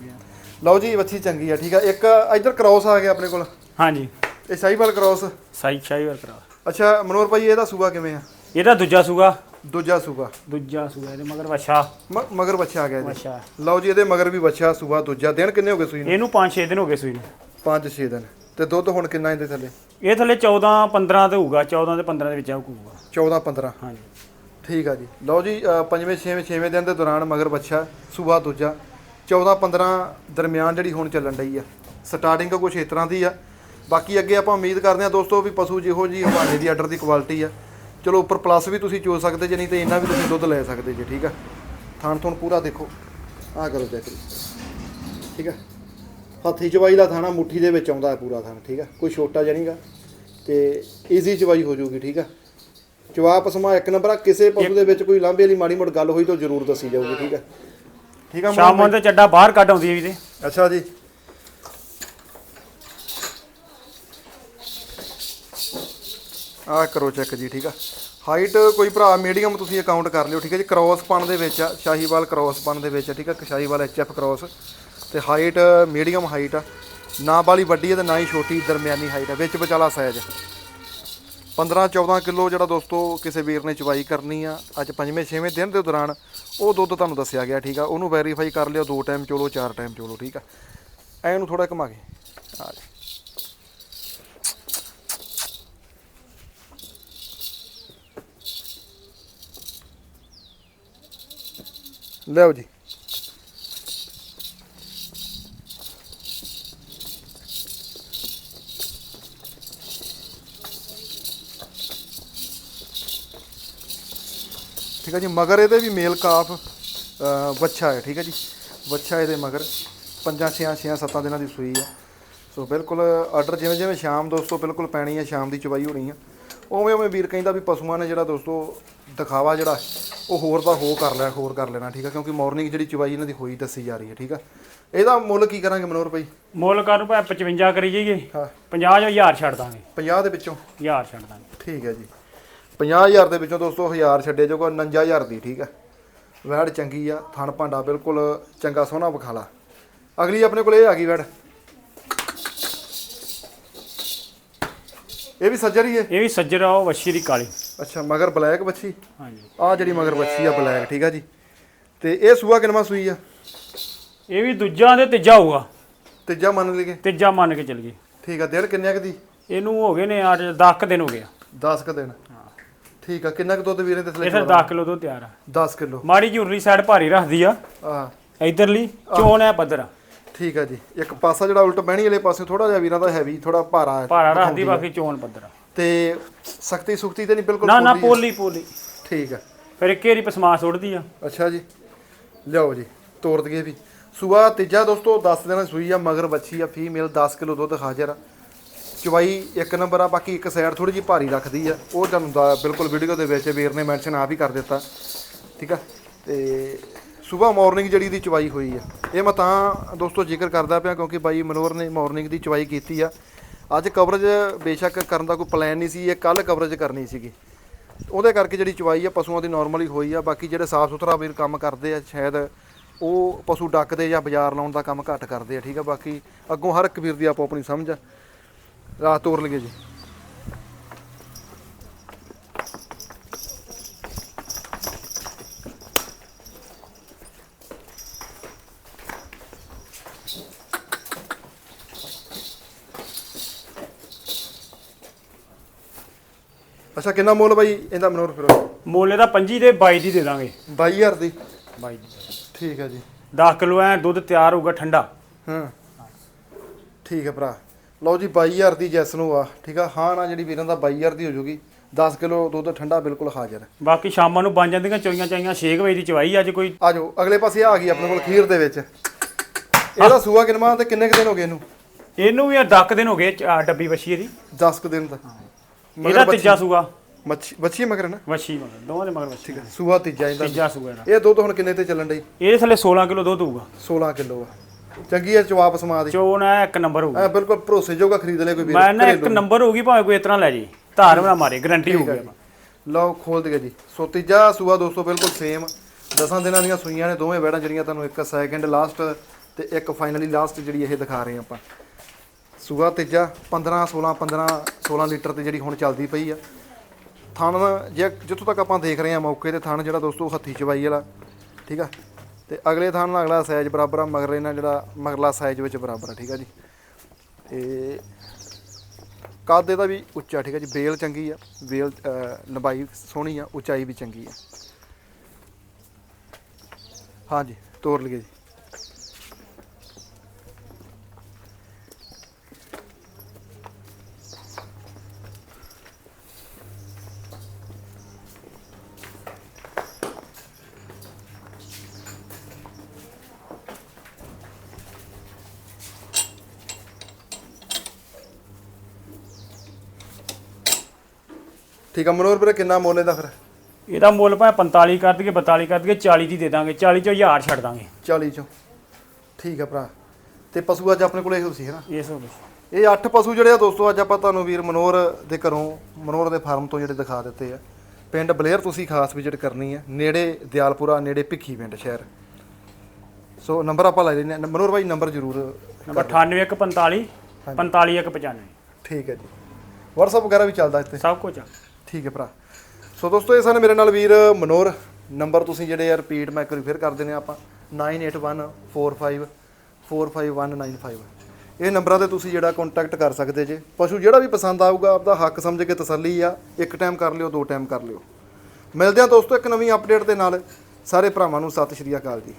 ਲਓ ਜੀ ਬੱਚੀ ਚੰਗੀ ਆ ਠੀਕ ਆ। ਇੱਕ ਇੱਧਰ ਕ੍ਰਾਸ ਆ ਗਿਆ ਆਪਣੇ ਕੋਲ। ਹਾਂਜੀ। ਇਹ ਸਾਈਵਾਲ ਕ੍ਰਾਸ ਸਾਈ ਸ਼ਾਈ ਵਰ ਕਰਾ ਅੱਛਾ ਮਨੋਰ ਭਾਈ ਇਹਦਾ ਸੂਆ ਕਿਵੇਂ ਆ? ਇਹਦਾ ਦੂਜਾ ਸੂਗਾ ਦੂਜਾ ਸੂਆ। ਦੂਜਾ ਸੂਗਾ ਇਹਦੇ ਮਗਰ ਵਛਾ। ਮ- ਮਗਰ ਬੱਚਾ ਆ ਗਿਆ ਜੀ ਵਛਾ। ਲਓ ਜੀ ਇਹਦੇ ਮਗਰ ਵੀ ਬੱਚਾ ਸੂਆ ਦੂਜਾ। ਦਿਨ ਕਿੰਨੇ ਹੋ ਗਏ ਸੂਈ ਨੂੰ? ਇਹਨੂੰ 5-6 ਦਿਨ ਹੋ ਗਏ ਸੂਈ ਨੂੰ। 5-6 ਦਿਨ। ਤੇ ਦੁੱਧ ਹੁਣ ਕਿੰਨਾ ਇਹਦੇ ਥੱਲੇ? ਇਹ ਥੱਲੇ 14 15 ਤੇ ਹੋਊਗਾ 14 ਤੇ 15 ਦੇ ਵਿੱਚ ਆਊਗਾ 14-15 ਹਾਂਜੀ। ਠੀਕ ਆ ਜੀ। ਲਓ ਜੀ ਅ, ਪੰਜਵੇਂ ਛੇਵੇਂ ਛੇਵੇਂ ਦਿਨ ਦੇ ਦੌਰਾਨ ਮਗਰ ਬੱਚਾ ਸੂਆ ਦੂਜਾ। 14-15 ਦਰਮਿਆਨ ਜਿਹੜੀ ਹੁਣ ਚੱਲਣ ਡਈ ਆ। ਸਟਾਰਟਿੰਗ ਕੁਛ ਇਸ ਤਰ੍ਹਾਂ ਦੀ ਆ। ਬਾਕੀ ਅੱਗੇ ਆਪਾਂ ਉਮੀਦ ਕਰਦੇ ਹਾਂ ਦੋਸਤੋ ਵੀ ਪਸ਼ੂ ਜਿਹੋ ਜੀ ਹਵਾਨੇ ਦੀ ਆਰਡਰ ਦੀ ਕੁਆਲਿਟੀ ਆ। ਚਲੋ ਉੱਪਰ ਪਲੱਸ ਵੀ ਤੁਸੀਂ ਚੋ ਸਕਦੇ ਜੇ ਨਹੀਂ ਤੇ ਇੰਨਾ ਵੀ ਤੁਸੀਂ ਦੁੱਧ ਲੈ ਸਕਦੇ ਜੇ ਠੀਕ ਆ? ਥਣ ਥਣ ਪੂਰਾ ਦੇਖੋ। ਆਹ ਕਰੋ ਚੈੱਕ ਠੀਕ ਆ? ਹੱਥੀ ਚਵਾਈ ਦਾ ਥਾਣਾ ਮੁੱਠੀ ਦੇ ਵਿੱਚ ਆਉਂਦਾ ਹੈ ਪੂਰਾ ਥਾਣਾ ਠੀਕ ਆ? ਕੋਈ ਛੋਟਾ ਨਹੀਂਗਾ ਤੇ ਈਜ਼ੀ ਚਵਾਈ ਹੋ ਜਾਊਗੀ ਠੀਕ ਆ? ਚਵਾ ਪਸਮਾ ਇੱਕ ਨੰਬਰ ਆ ਕਿਸੇ ਪਸ਼ੂ ਦੇ ਵਿੱਚ ਕੋਈ ਲਾਂਭੇ ਵਾਲੀ ਮਾੜੀ ਮੋੜ ਗੱਲ ਹੋਈ ਤਾਂ ਜ਼ਰੂਰ ਦੱਸੀ ਜਾਊਗੀ ਠੀਕ ਆ? ਠੀਕ ਆ ਸ਼ਾਮ ਨੂੰ ਤੇ ਚੱਡਾ ਬਾਹਰ ਕੱਢ ਆਉਂਦੀ ਹੈ ਵੀ ਤੇ ਅੱਛਾ ਜੀ। ਆਹ ਕਰੋ ਚੈੱਕ ਜੀ ਠੀਕ ਆ? ਹਾਈਟ ਕੋਈ ਭਰਾ ਮੀਡੀਅਮ ਤੁਸੀਂ ਅਕਾਊਂਟ ਕਰ ਲਿਓ ਠੀਕ ਹੈ ਜੀ? ਕ੍ਰੋਸ ਪਣ ਦੇ ਵਿੱਚ ਆ ਸ਼ਾਹੀਵਾਲ ਕ੍ਰੋਸ ਪਣ ਦੇ ਵਿੱਚ ਆ ਠੀਕ ਆ? ਸ਼ਾਹੀਵਾਲ ਐਚਐਫ ਕ੍ਰੋਸ ਤੇ ਹਾਈਟ ਮੀਡੀਅਮ ਹਾਈਟ ਆ। ਨਾ ਬਾਲੀ ਵੱਡੀ ਹੈ ਤੇ ਨਾ ਹੀ ਛੋਟੀ, ਦਰਮਿਆਨੀ ਹਾਈਟ ਆ। ਵਿੱਚ ਵਿਚਾਲਾ ਸਾਈਜ਼ 15 14 ਕਿਲੋ ਜਿਹੜਾ ਦੋਸਤੋ ਕਿਸੇ ਵੀਰ ਨੇ ਚਵਾਈ ਕਰਨੀ ਆ, ਅੱਜ ਪੰਜਵੇਂ, ਛੇਵੇਂ ਦਿਨ ਦੇ ਦੌਰਾਨ ਉਹ ਦੁੱਧ ਤੁਹਾਨੂੰ ਦੱਸਿਆ ਗਿਆ, ਠੀਕ ਆ। ਉਹਨੂੰ ਵੈਰੀਫਾਈ ਕਰ ਲਿਓ, ਦੋ ਟਾਈਮ ਚੋਲੋ, ਚਾਰ ਟਾਈਮ ਚੋਲੋ, ਠੀਕ ਆ। ਐ ਨੂੰ ਥੋੜਾ ਘੁਮਾ ਕੇ। ਆ ਜੀ। ਲਿਆਓ ਜੀ। ਠੀਕ ਹੈ ਜੀ ਮਗਰ ਇਹਦੇ ਵੀ ਮੇਲ ਕਾਫ ਵੱਛਾ ਹੈ ਠੀਕ ਹੈ ਜੀ। ਵੱਛਾ ਇਹਦੇ ਮਗਰ ਪੰਜਾਂ ਛਿਆਂ ਛਿਆਂ ਸੱਤਾਂ ਦਿਨਾਂ ਦੀ ਸੂਈ ਆ। ਸੋ ਬਿਲਕੁਲ ਆਰਡਰ ਜਿਵੇਂ ਜਿਵੇਂ ਸ਼ਾਮ ਦੋਸਤੋ ਬਿਲਕੁਲ ਪੈਣੀ ਹੈ ਸ਼ਾਮ ਦੀ ਚਵਾਈ ਹੋਣੀ ਆ। ਉਵੇਂ ਉਵੇਂ ਵੀਰ ਕਹਿੰਦਾ ਵੀ ਪਸ਼ੂਆਂ ਨੇ ਜਿਹੜਾ ਦੋਸਤੋ ਦਿਖਾਵਾ ਜਿਹੜਾ ਉਹ ਹੋਰ ਦਾ ਹੋ ਕਰ ਲਿਆ ਹੋਰ ਕਰ ਲੈਣਾ ਠੀਕ ਆ। ਕਿਉਂਕਿ ਮਾਰਨਿੰਗ ਜਿਹੜੀ ਚਵਾਈ ਇਹਨਾਂ ਦੀ ਹੋਈ ਦੱਸੀ ਜਾ ਰਹੀ ਹੈ ਠੀਕ ਆ। ਇਹਦਾ ਮੁੱਲ ਕੀ ਕਰਾਂਗੇ ਮਨੋਰ ਭਾਈ? ਮੁੱਲ ਕਰ ਭਾਵੇਂ 55 ਕਰੀ ਜਾਈਏ ਹਾਂ। 50 ਜੋ ਹਜ਼ਾਰ ਛੱਡ ਦਾਂਗੇ। 50 ਦੇ ਵਿੱਚੋਂ? ਹਜ਼ਾਰ ਛੱਡ ਦਾਂਗੇ। ਠੀਕ ਹੈ ਜੀ। 50000 ਦੇ ਵਿੱਚੋਂ ਦੋਸਤੋ 1000 ਛੱਡੇ ਜੋ 49000 ਦੀ ਠੀਕ ਹੈ। ਵੈੜ ਚੰਗੀ ਆ ਥਣ ਭਾਂਡਾ ਬਿਲਕੁਲ ਚੰਗਾ ਸੋਹਣਾ ਵਿਖਾਲਾ। ਅਗਲੀ ਆਪਣੇ ਕੋਲ ਇਹ ਆ ਗਈ ਵੈੜ। ਇਹ ਵੀ ਸੱਜਰ ਹੀ ਹੈ? ਇਹ ਵੀ ਸੱਜਰ ਆ ਉਹ ਵੱਛੀ ਦੀ ਕਾਲੀ। ਅੱਛਾ ਮਗਰ ਬਲੈਕ ਬੱਚੀ ਹਾਂਜੀ। ਆ ਜਿਹੜੀ ਮਗਰ ਬੱਚੀ ਆ ਬਲੈਕ ਠੀਕ ਆ ਜੀ। ਤੇ ਇਹ ਸੂਆ ਕਿਨਵਾ ਸੂਈ ਆ? ਇਹ ਵੀ ਦੂਜਾ ਤੇ ਤੀਜਾ ਹੋਊਗਾ। ਤੀਜਾ ਮੰਨ ਲਈਏ। ਤੀਜਾ ਮੰਨ ਕੇ ਚੱਲ ਗਏ ਠੀਕ ਆ ਦਿਨ ਕਿੰਨਿਆਂ ਕੁ ਦੀ? ਇਹਨੂੰ ਹੋ ਗਏ ਨੇ 8 10 ਦਿਨ ਹੋ ਗਏ 10 ਕ ਦਿਨ। ਠੀਕ ਆ ਕਿੰਨਾ ਕੁ ਦੁੱਧ ਵੀਰੇ ਤੇ ਇਹ ਫਿਰ 10 ਕਿਲੋ ਦੁੱਧ ਤਿਆਰ ਆ। 10 ਕਿਲੋ। ਮਾੜੀ ਜੁਰਲੀ ਸਾਈਡ ਭਾਰੀ ਰੱਖਦੀ ਆ। ਆ ਇਧਰਲੀ ਚੋਣ ਹੈ ਪੱਧਰ ਠੀਕ ਆ ਜੀ। ਇੱਕ ਪਾਸਾ ਜਿਹੜਾ ਉਲਟ ਬਹਿਣੀ ਵਾਲੇ ਪਾਸੇ ਥੋੜਾ ਜਿਹਾ ਵੀਰਾਂ ਦਾ ਹੈਵੀ ਥੋੜਾ ਭਾਰਾ ਹੈ ਭਾਰਾ ਰੱਖਦੀ ਬਾਕੀ ਚੋਣ ਪੱਧਰ ਆ। ਤੇ ਸਖਤੀ ਸੁਖਤੀ ਤੇ ਨਹੀਂ ਬਿਲਕੁਲ ਨਾ ਨਾ। ਪੋਲੀ ਪੋਲੀ। ਠੀਕ ਆ। ਫਿਰ ਇੱਕ ਏਰੀ ਪਸਮਾ ਸੁੱਟਦੀ ਆ। ਅੱਛਾ ਜੀ। ਲਿਆਓ ਜੀ ਤੋੜ ਦਈਏ ਵੀ। ਸੂਆ ਤੀਜਾ ਦੋਸਤੋ 10 ਦਿਨਾਂ ਸੂਈ ਆ ਮਗਰ ਬੱਚੀ ਆ ਫੀਮੇਲ 10 ਕਿਲੋ ਦੁੱਧ ਹਾਜ਼ਰ ਆ। ਚਵਾਈ ਇੱਕ ਨੰਬਰ ਆ, ਬਾਕੀ ਇੱਕ ਸਾਈਡ ਥੋੜੀ ਜਿਹੀ ਭਾਰੀ ਰੱਖਦੀ ਆ। ਉਹ ਤੁਹਾਨੂੰ ਦਾ ਬਿਲਕੁਲ ਵੀਡੀਓ ਦੇ ਵਿੱਚ ਵੀਰ ਨੇ ਮੈਂਸ਼ਨ ਆਪ ਹੀ ਕਰ ਦਿੱਤਾ। ਠੀਕ ਆ? ਤੇ ਸਵੇਰ ਮਾਰਨਿੰਗ ਜਿਹੜੀ ਦੀ ਚਵਾਈ ਹੋਈ ਆ। ਇਹ ਮੈਂ ਤਾਂ ਦੋਸਤੋ ਜ਼ਿਕਰ ਕਰਦਾ ਪਿਆ ਕਿਉਂਕਿ ਬਾਈ ਮਨੋਰ ਨੇ ਮਾਰਨਿੰਗ ਦੀ ਚਵਾਈ ਕੀਤੀ ਆ। ਅੱਜ ਕਵਰੇਜ ਬੇਸ਼ੱਕ ਕਰਨ ਦਾ ਕੋਈ ਪਲਾਨ ਨਹੀਂ ਸੀ, ਇਹ ਕੱਲ ਕਵਰੇਜ ਕਰਨੀ ਸੀਗੀ। ਉਹਦੇ ਕਰਕੇ ਜਿਹੜੀ ਚਵਾਈ ਆ, ਪਸ਼ੂਆਂ ਦੀ ਨਾਰਮਲੀ ਹੋਈ ਆ। ਬਾਕੀ ਜਿਹੜੇ ਸਾਫ਼ ਸੁਥਰਾ ਵੀਰ ਕੰਮ ਕਰਦੇ ਆ, ਸ਼ਾਇਦ ਉਹ ਪਸ਼ੂ ਡੱਕਦੇ ਜਾਂ ਬਾਜ਼ਾਰ ਲਾਉਣ ਦਾ ਕੰਮ ਘੱਟ ਕਰਦੇ ਆ। ਠੀਕ ਆ? ਬਾਕੀ ਅੱਗੋਂ ਹਰ ਇੱਕ ਵੀਰ ਦੀ ਆਪੋ ਆਪਣੀ ਸਮਝ ਆ। ਰਾਤ ਤੋਰ ਲਈਏ ਜੀ। ਅੱਛਾ ਕਿੰਨਾ ਮੁੱਲ ਬਾਈ ਇਹਦਾ ਮਨੋਰ ਫਿਰ? ਮੁੱਲ ਇਹਦਾ 25 ਦੇ 22 ਦੀ ਦੇ ਦਾਂਗੇ। 22000 ਦੀ? 22 ਦੀ। ਠੀਕ ਹੈ ਜੀ। 10 ਕਿਲੋ ਐ ਦੁੱਧ ਤਿਆਰ ਹੋਊਗਾ ਠੰਡਾ। ਹਾਂ। ਠੀਕ ਹੈ ਭਰਾ। ਲਓ ਜੀ 22000 ਦੀ ਜੈਸ ਨੂੰ ਆ ਠੀਕ ਆ? ਹਾਂ ਨਾ ਜਿਹੜੀ ਵੀਰਾਂ ਦਾ 22000 ਦੀ ਹੋ ਜੂਗੀ। 10 ਕਿਲੋ ਦੁੱਧ ਠੰਡਾ ਬਿਲਕੁਲ ਹਾਜ਼ਰ। ਹੈ ਬਾਕੀ ਸ਼ਾਮਾਂ ਨੂੰ ਬਣ ਜਾਂਦੀਆਂ ਚੋਈਆਂ ਚਾਈਆਂ 6 ਵਜੇ ਦੀ ਚਵਾਈ ਅੱਜ ਕੋਈ। ਆ ਜਾਓ ਅਗਲੇ ਪਾਸੇ ਆ ਗਈ ਆਪਣੇ ਕੋਲ ਖੀਰ ਦੇ ਵਿੱਚ। ਇਹਦਾ ਸੂਆ ਕਿਨਮਾ ਤੇ ਕਿੰਨੇ ਕੁ ਦਿਨ ਹੋ ਗਏ ਇਹਨੂੰ? ਇਹਨੂੰ ਵੀ 10 ਦਿਨ ਹੋ ਗਏ ਚ- ਆਹ ਡੱਬੀ ਵੱਛੀ ਇਹਦੀ। 10 ਕੁ ਦਿਨ ਦਾ ਇਹਦਾ ਤੀਜਾ ਸੂਗਾ ਮੱਛੀ ਬੱਚੀ ਮਗਰ ਨਾ? ਵੱਛੀ ਮਗਰ ਦੋਵਾਂ ਦੇ ਮਗਰ ਵੱਛੀ। ਸੂਆ ਤੀਜਾ ਇਹਦਾ। ਤੀਜਾ ਇਹਦਾ। ਇਹ ਦੁੱਧ ਹੁਣ ਕਿੰਨੇ ਤੇ ਚੱਲਣ ਡਈ? ਇਹਦੇ ਥੱਲੇ 16 ਕਿਲੋ ਦੁੱਧ ਹੋਊਗਾ। 16 ਕਿਲੋ ਆ। ਚੰਗੀ ਹੈ ਜਵਾਬ ਸਮਾ ਦੀ। ਚੋਣ ਐ ਇੱਕ ਨੰਬਰ ਹੋਊਗਾ। ਐ ਬਿਲਕੁਲ ਭਰੋਸੇ ਜੋਗਾ ਖਰੀਦ ਲੈ ਕੋਈ ਵੀਰ ਮੈਂ ਨਾ ਇੱਕ ਨੰਬਰ। ਹੋਊਗੀ ਭਾਵੇਂ ਕੋਈ ਇਤਨਾ ਲੈ ਜੇ। ਧਾਰ ਬਣਾ ਮਾਰੇ ਗਰੰਟੀ ਹੋਊਗੀ ਆਪਾਂ। ਲਓ ਖੋਲ ਦਈਏ ਜੀ। ਸੋ ਤੀਜਾ ਸੂਆ ਦੋਸਤੋ ਬਿਲਕੁਲ ਸੇਮ ਦਸਾਂ ਦਿਨਾਂ ਦੀਆਂ ਸੂਈਆਂ ਨੇ ਦੋਵੇਂ ਬੈੜਾਂ ਜਿਹੜੀਆਂ ਤੁਹਾਨੂੰ ਇੱਕ ਸੈਕਿੰਡ ਲਾਸਟ ਤੇ ਇੱਕ ਫਾਈਨਲੀ ਲਾਸਟ ਜਿਹੜੀ ਇਹ ਦਿਖਾ ਰਹੇ ਆਪਾਂ। ਸੂਆ ਤੀਜਾ 15 16 15 16 ਲੀਟਰ ਤੇ ਜਿਹੜੀ ਹੁਣ ਚੱਲਦੀ ਪਈ ਆ। ਥਣ ਜੇ ਜਿੱਥੋਂ ਤੱਕ ਆਪਾਂ ਦੇਖ ਰਹੇ ਹਾਂ ਮੌਕੇ ਤੇ ਥਣ ਜਿਹੜਾ ਦੋਸਤੋ ਹੱਥੀ ਚਵਾਈ ਵਾਲਾ। ਠੀਕ ਆ? ਤੇ ਅਗਲੇ ਥਾਂ ਨਾਲ ਅਗਲਾ ਸਾਈਜ਼ ਬਰਾਬਰ ਆ, ਮਗਰਲੇ ਨਾਲ ਜਿਹੜਾ ਮਗਰਲਾ ਸਾਈਜ਼ ਵਿੱਚ ਬਰਾਬਰ ਆ, ਠੀਕ ਆ ਜੀ। ਤੇ ਕੱਦ ਇਹਦਾ ਵੀ ਉੱਚਾ, ਠੀਕ ਆ ਜੀ ਬੇਲ ਚੰਗੀ ਆ ਬੇਲ ਲੰਬਾਈ ਸੋਹਣੀ ਆ, ਉਚਾਈ ਵੀ ਚੰਗੀ ਆ। ਹਾਂਜੀ, ਤੋਰ ਲਈਏ ਜੀ। ਠੀਕ ਆ ਮਨੋਰ ਵੀਰੇ ਕਿੰਨਾ ਮੁੱਲ ਇਹਦਾ ਫਿਰ? ਇਹਦਾ ਮੁੱਲ ਭਾਵੇਂ 45 ਕਰ ਦਈਏ 42 ਕਰ ਦਈਏ 40 ਦੀ ਦੇ ਦਾਂਗੇ 40 ਚੋਂ 1000 ਛੱਡ ਦਾਂਗੇ। 40 ਚੋਂ। ਠੀਕ ਆ ਭਰਾ। ਤੇ ਪਸ਼ੂ ਅੱਜ ਆਪਣੇ ਕੋਲ ਇਹੋ ਸੀ ਹੈ ਨਾ? ਇਸ ਹੋ ਗਈ ਇਹ ਅੱਠ ਪਸ਼ੂ ਜਿਹੜੇ ਆ ਦੋਸਤੋ ਅੱਜ ਆਪਾਂ ਤੁਹਾਨੂੰ ਵੀਰ ਮਨੋਰ ਦੇ ਘਰੋਂ ਮਨੋਰ ਦੇ ਫਾਰਮ ਤੋਂ ਜਿਹੜੇ ਦਿਖਾ ਦਿੱਤੇ ਆ। ਪਿੰਡ ਬਲੇਰ ਤੁਸੀਂ ਖਾਸ ਵਿਜ਼ਿਟ ਕਰਨੀ ਹੈ ਨੇੜੇ ਦਿਆਲਪੁਰਾ ਨੇੜੇ ਭਿੱਖੀ ਪਿੰਡ ਸ਼ਹਿਰ। ਸੋ ਨੰਬਰ ਆਪਾਂ ਲੈ ਲੈਨੇ ਮਨੋਰ ਭਾਈ ਨੰਬਰ ਜ਼ਰੂਰ 98145 45195 ਠੀਕ ਹੈ ਜੀ। WhatsApp ਵਗੈਰਾ ਵੀ ਚੱਲਦਾ ਇੱਥੇ? ਸਭ ਕੁਝ ਆ। ਠੀਕ ਹੈ ਭਰਾ। ਸੋ ਦੋਸਤੋ, ਇਹ ਸਨ ਮੇਰੇ ਨਾਲ ਵੀਰ ਮਨੋਰ ਨੰਬਰ ਤੁਸੀਂ ਜਿਹੜੇ ਆ ਰਿਪੀਟ ਮੈਂ ਇੱਕ ਵਾਰੀ ਫਿਰ ਕਰ ਦਿੰਦੇ ਹਾਂ ਆਪਾਂ। 9814545195 ਇਹ ਨੰਬਰਾਂ ਤੇ ਤੁਸੀਂ ਜਿਹੜਾ ਕੰਟੈਕਟ ਕਰ ਸਕਦੇ ਜੇ। ਪਸ਼ੂ ਜਿਹੜਾ ਵੀ ਪਸੰਦ ਆਊਗਾ, ਆਪਦਾ ਹੱਕ ਸਮਝ ਕੇ ਤਸੱਲੀ ਆ, ਇੱਕ ਟਾਈਮ ਕਰ ਲਿਓ, ਦੋ ਟਾਈਮ ਕਰ ਲਿਓ। ਮਿਲਦੇ ਹਾਂ ਦੋਸਤੋ ਇੱਕ ਨਵੀਂ ਅਪਡੇਟ ਦੇ ਨਾਲ। ਸਾਰੇ ਭਰਾਵਾਂ ਨੂੰ ਸਤਿ ਸ਼੍ਰੀ ਅਕਾਲ ਜੀ।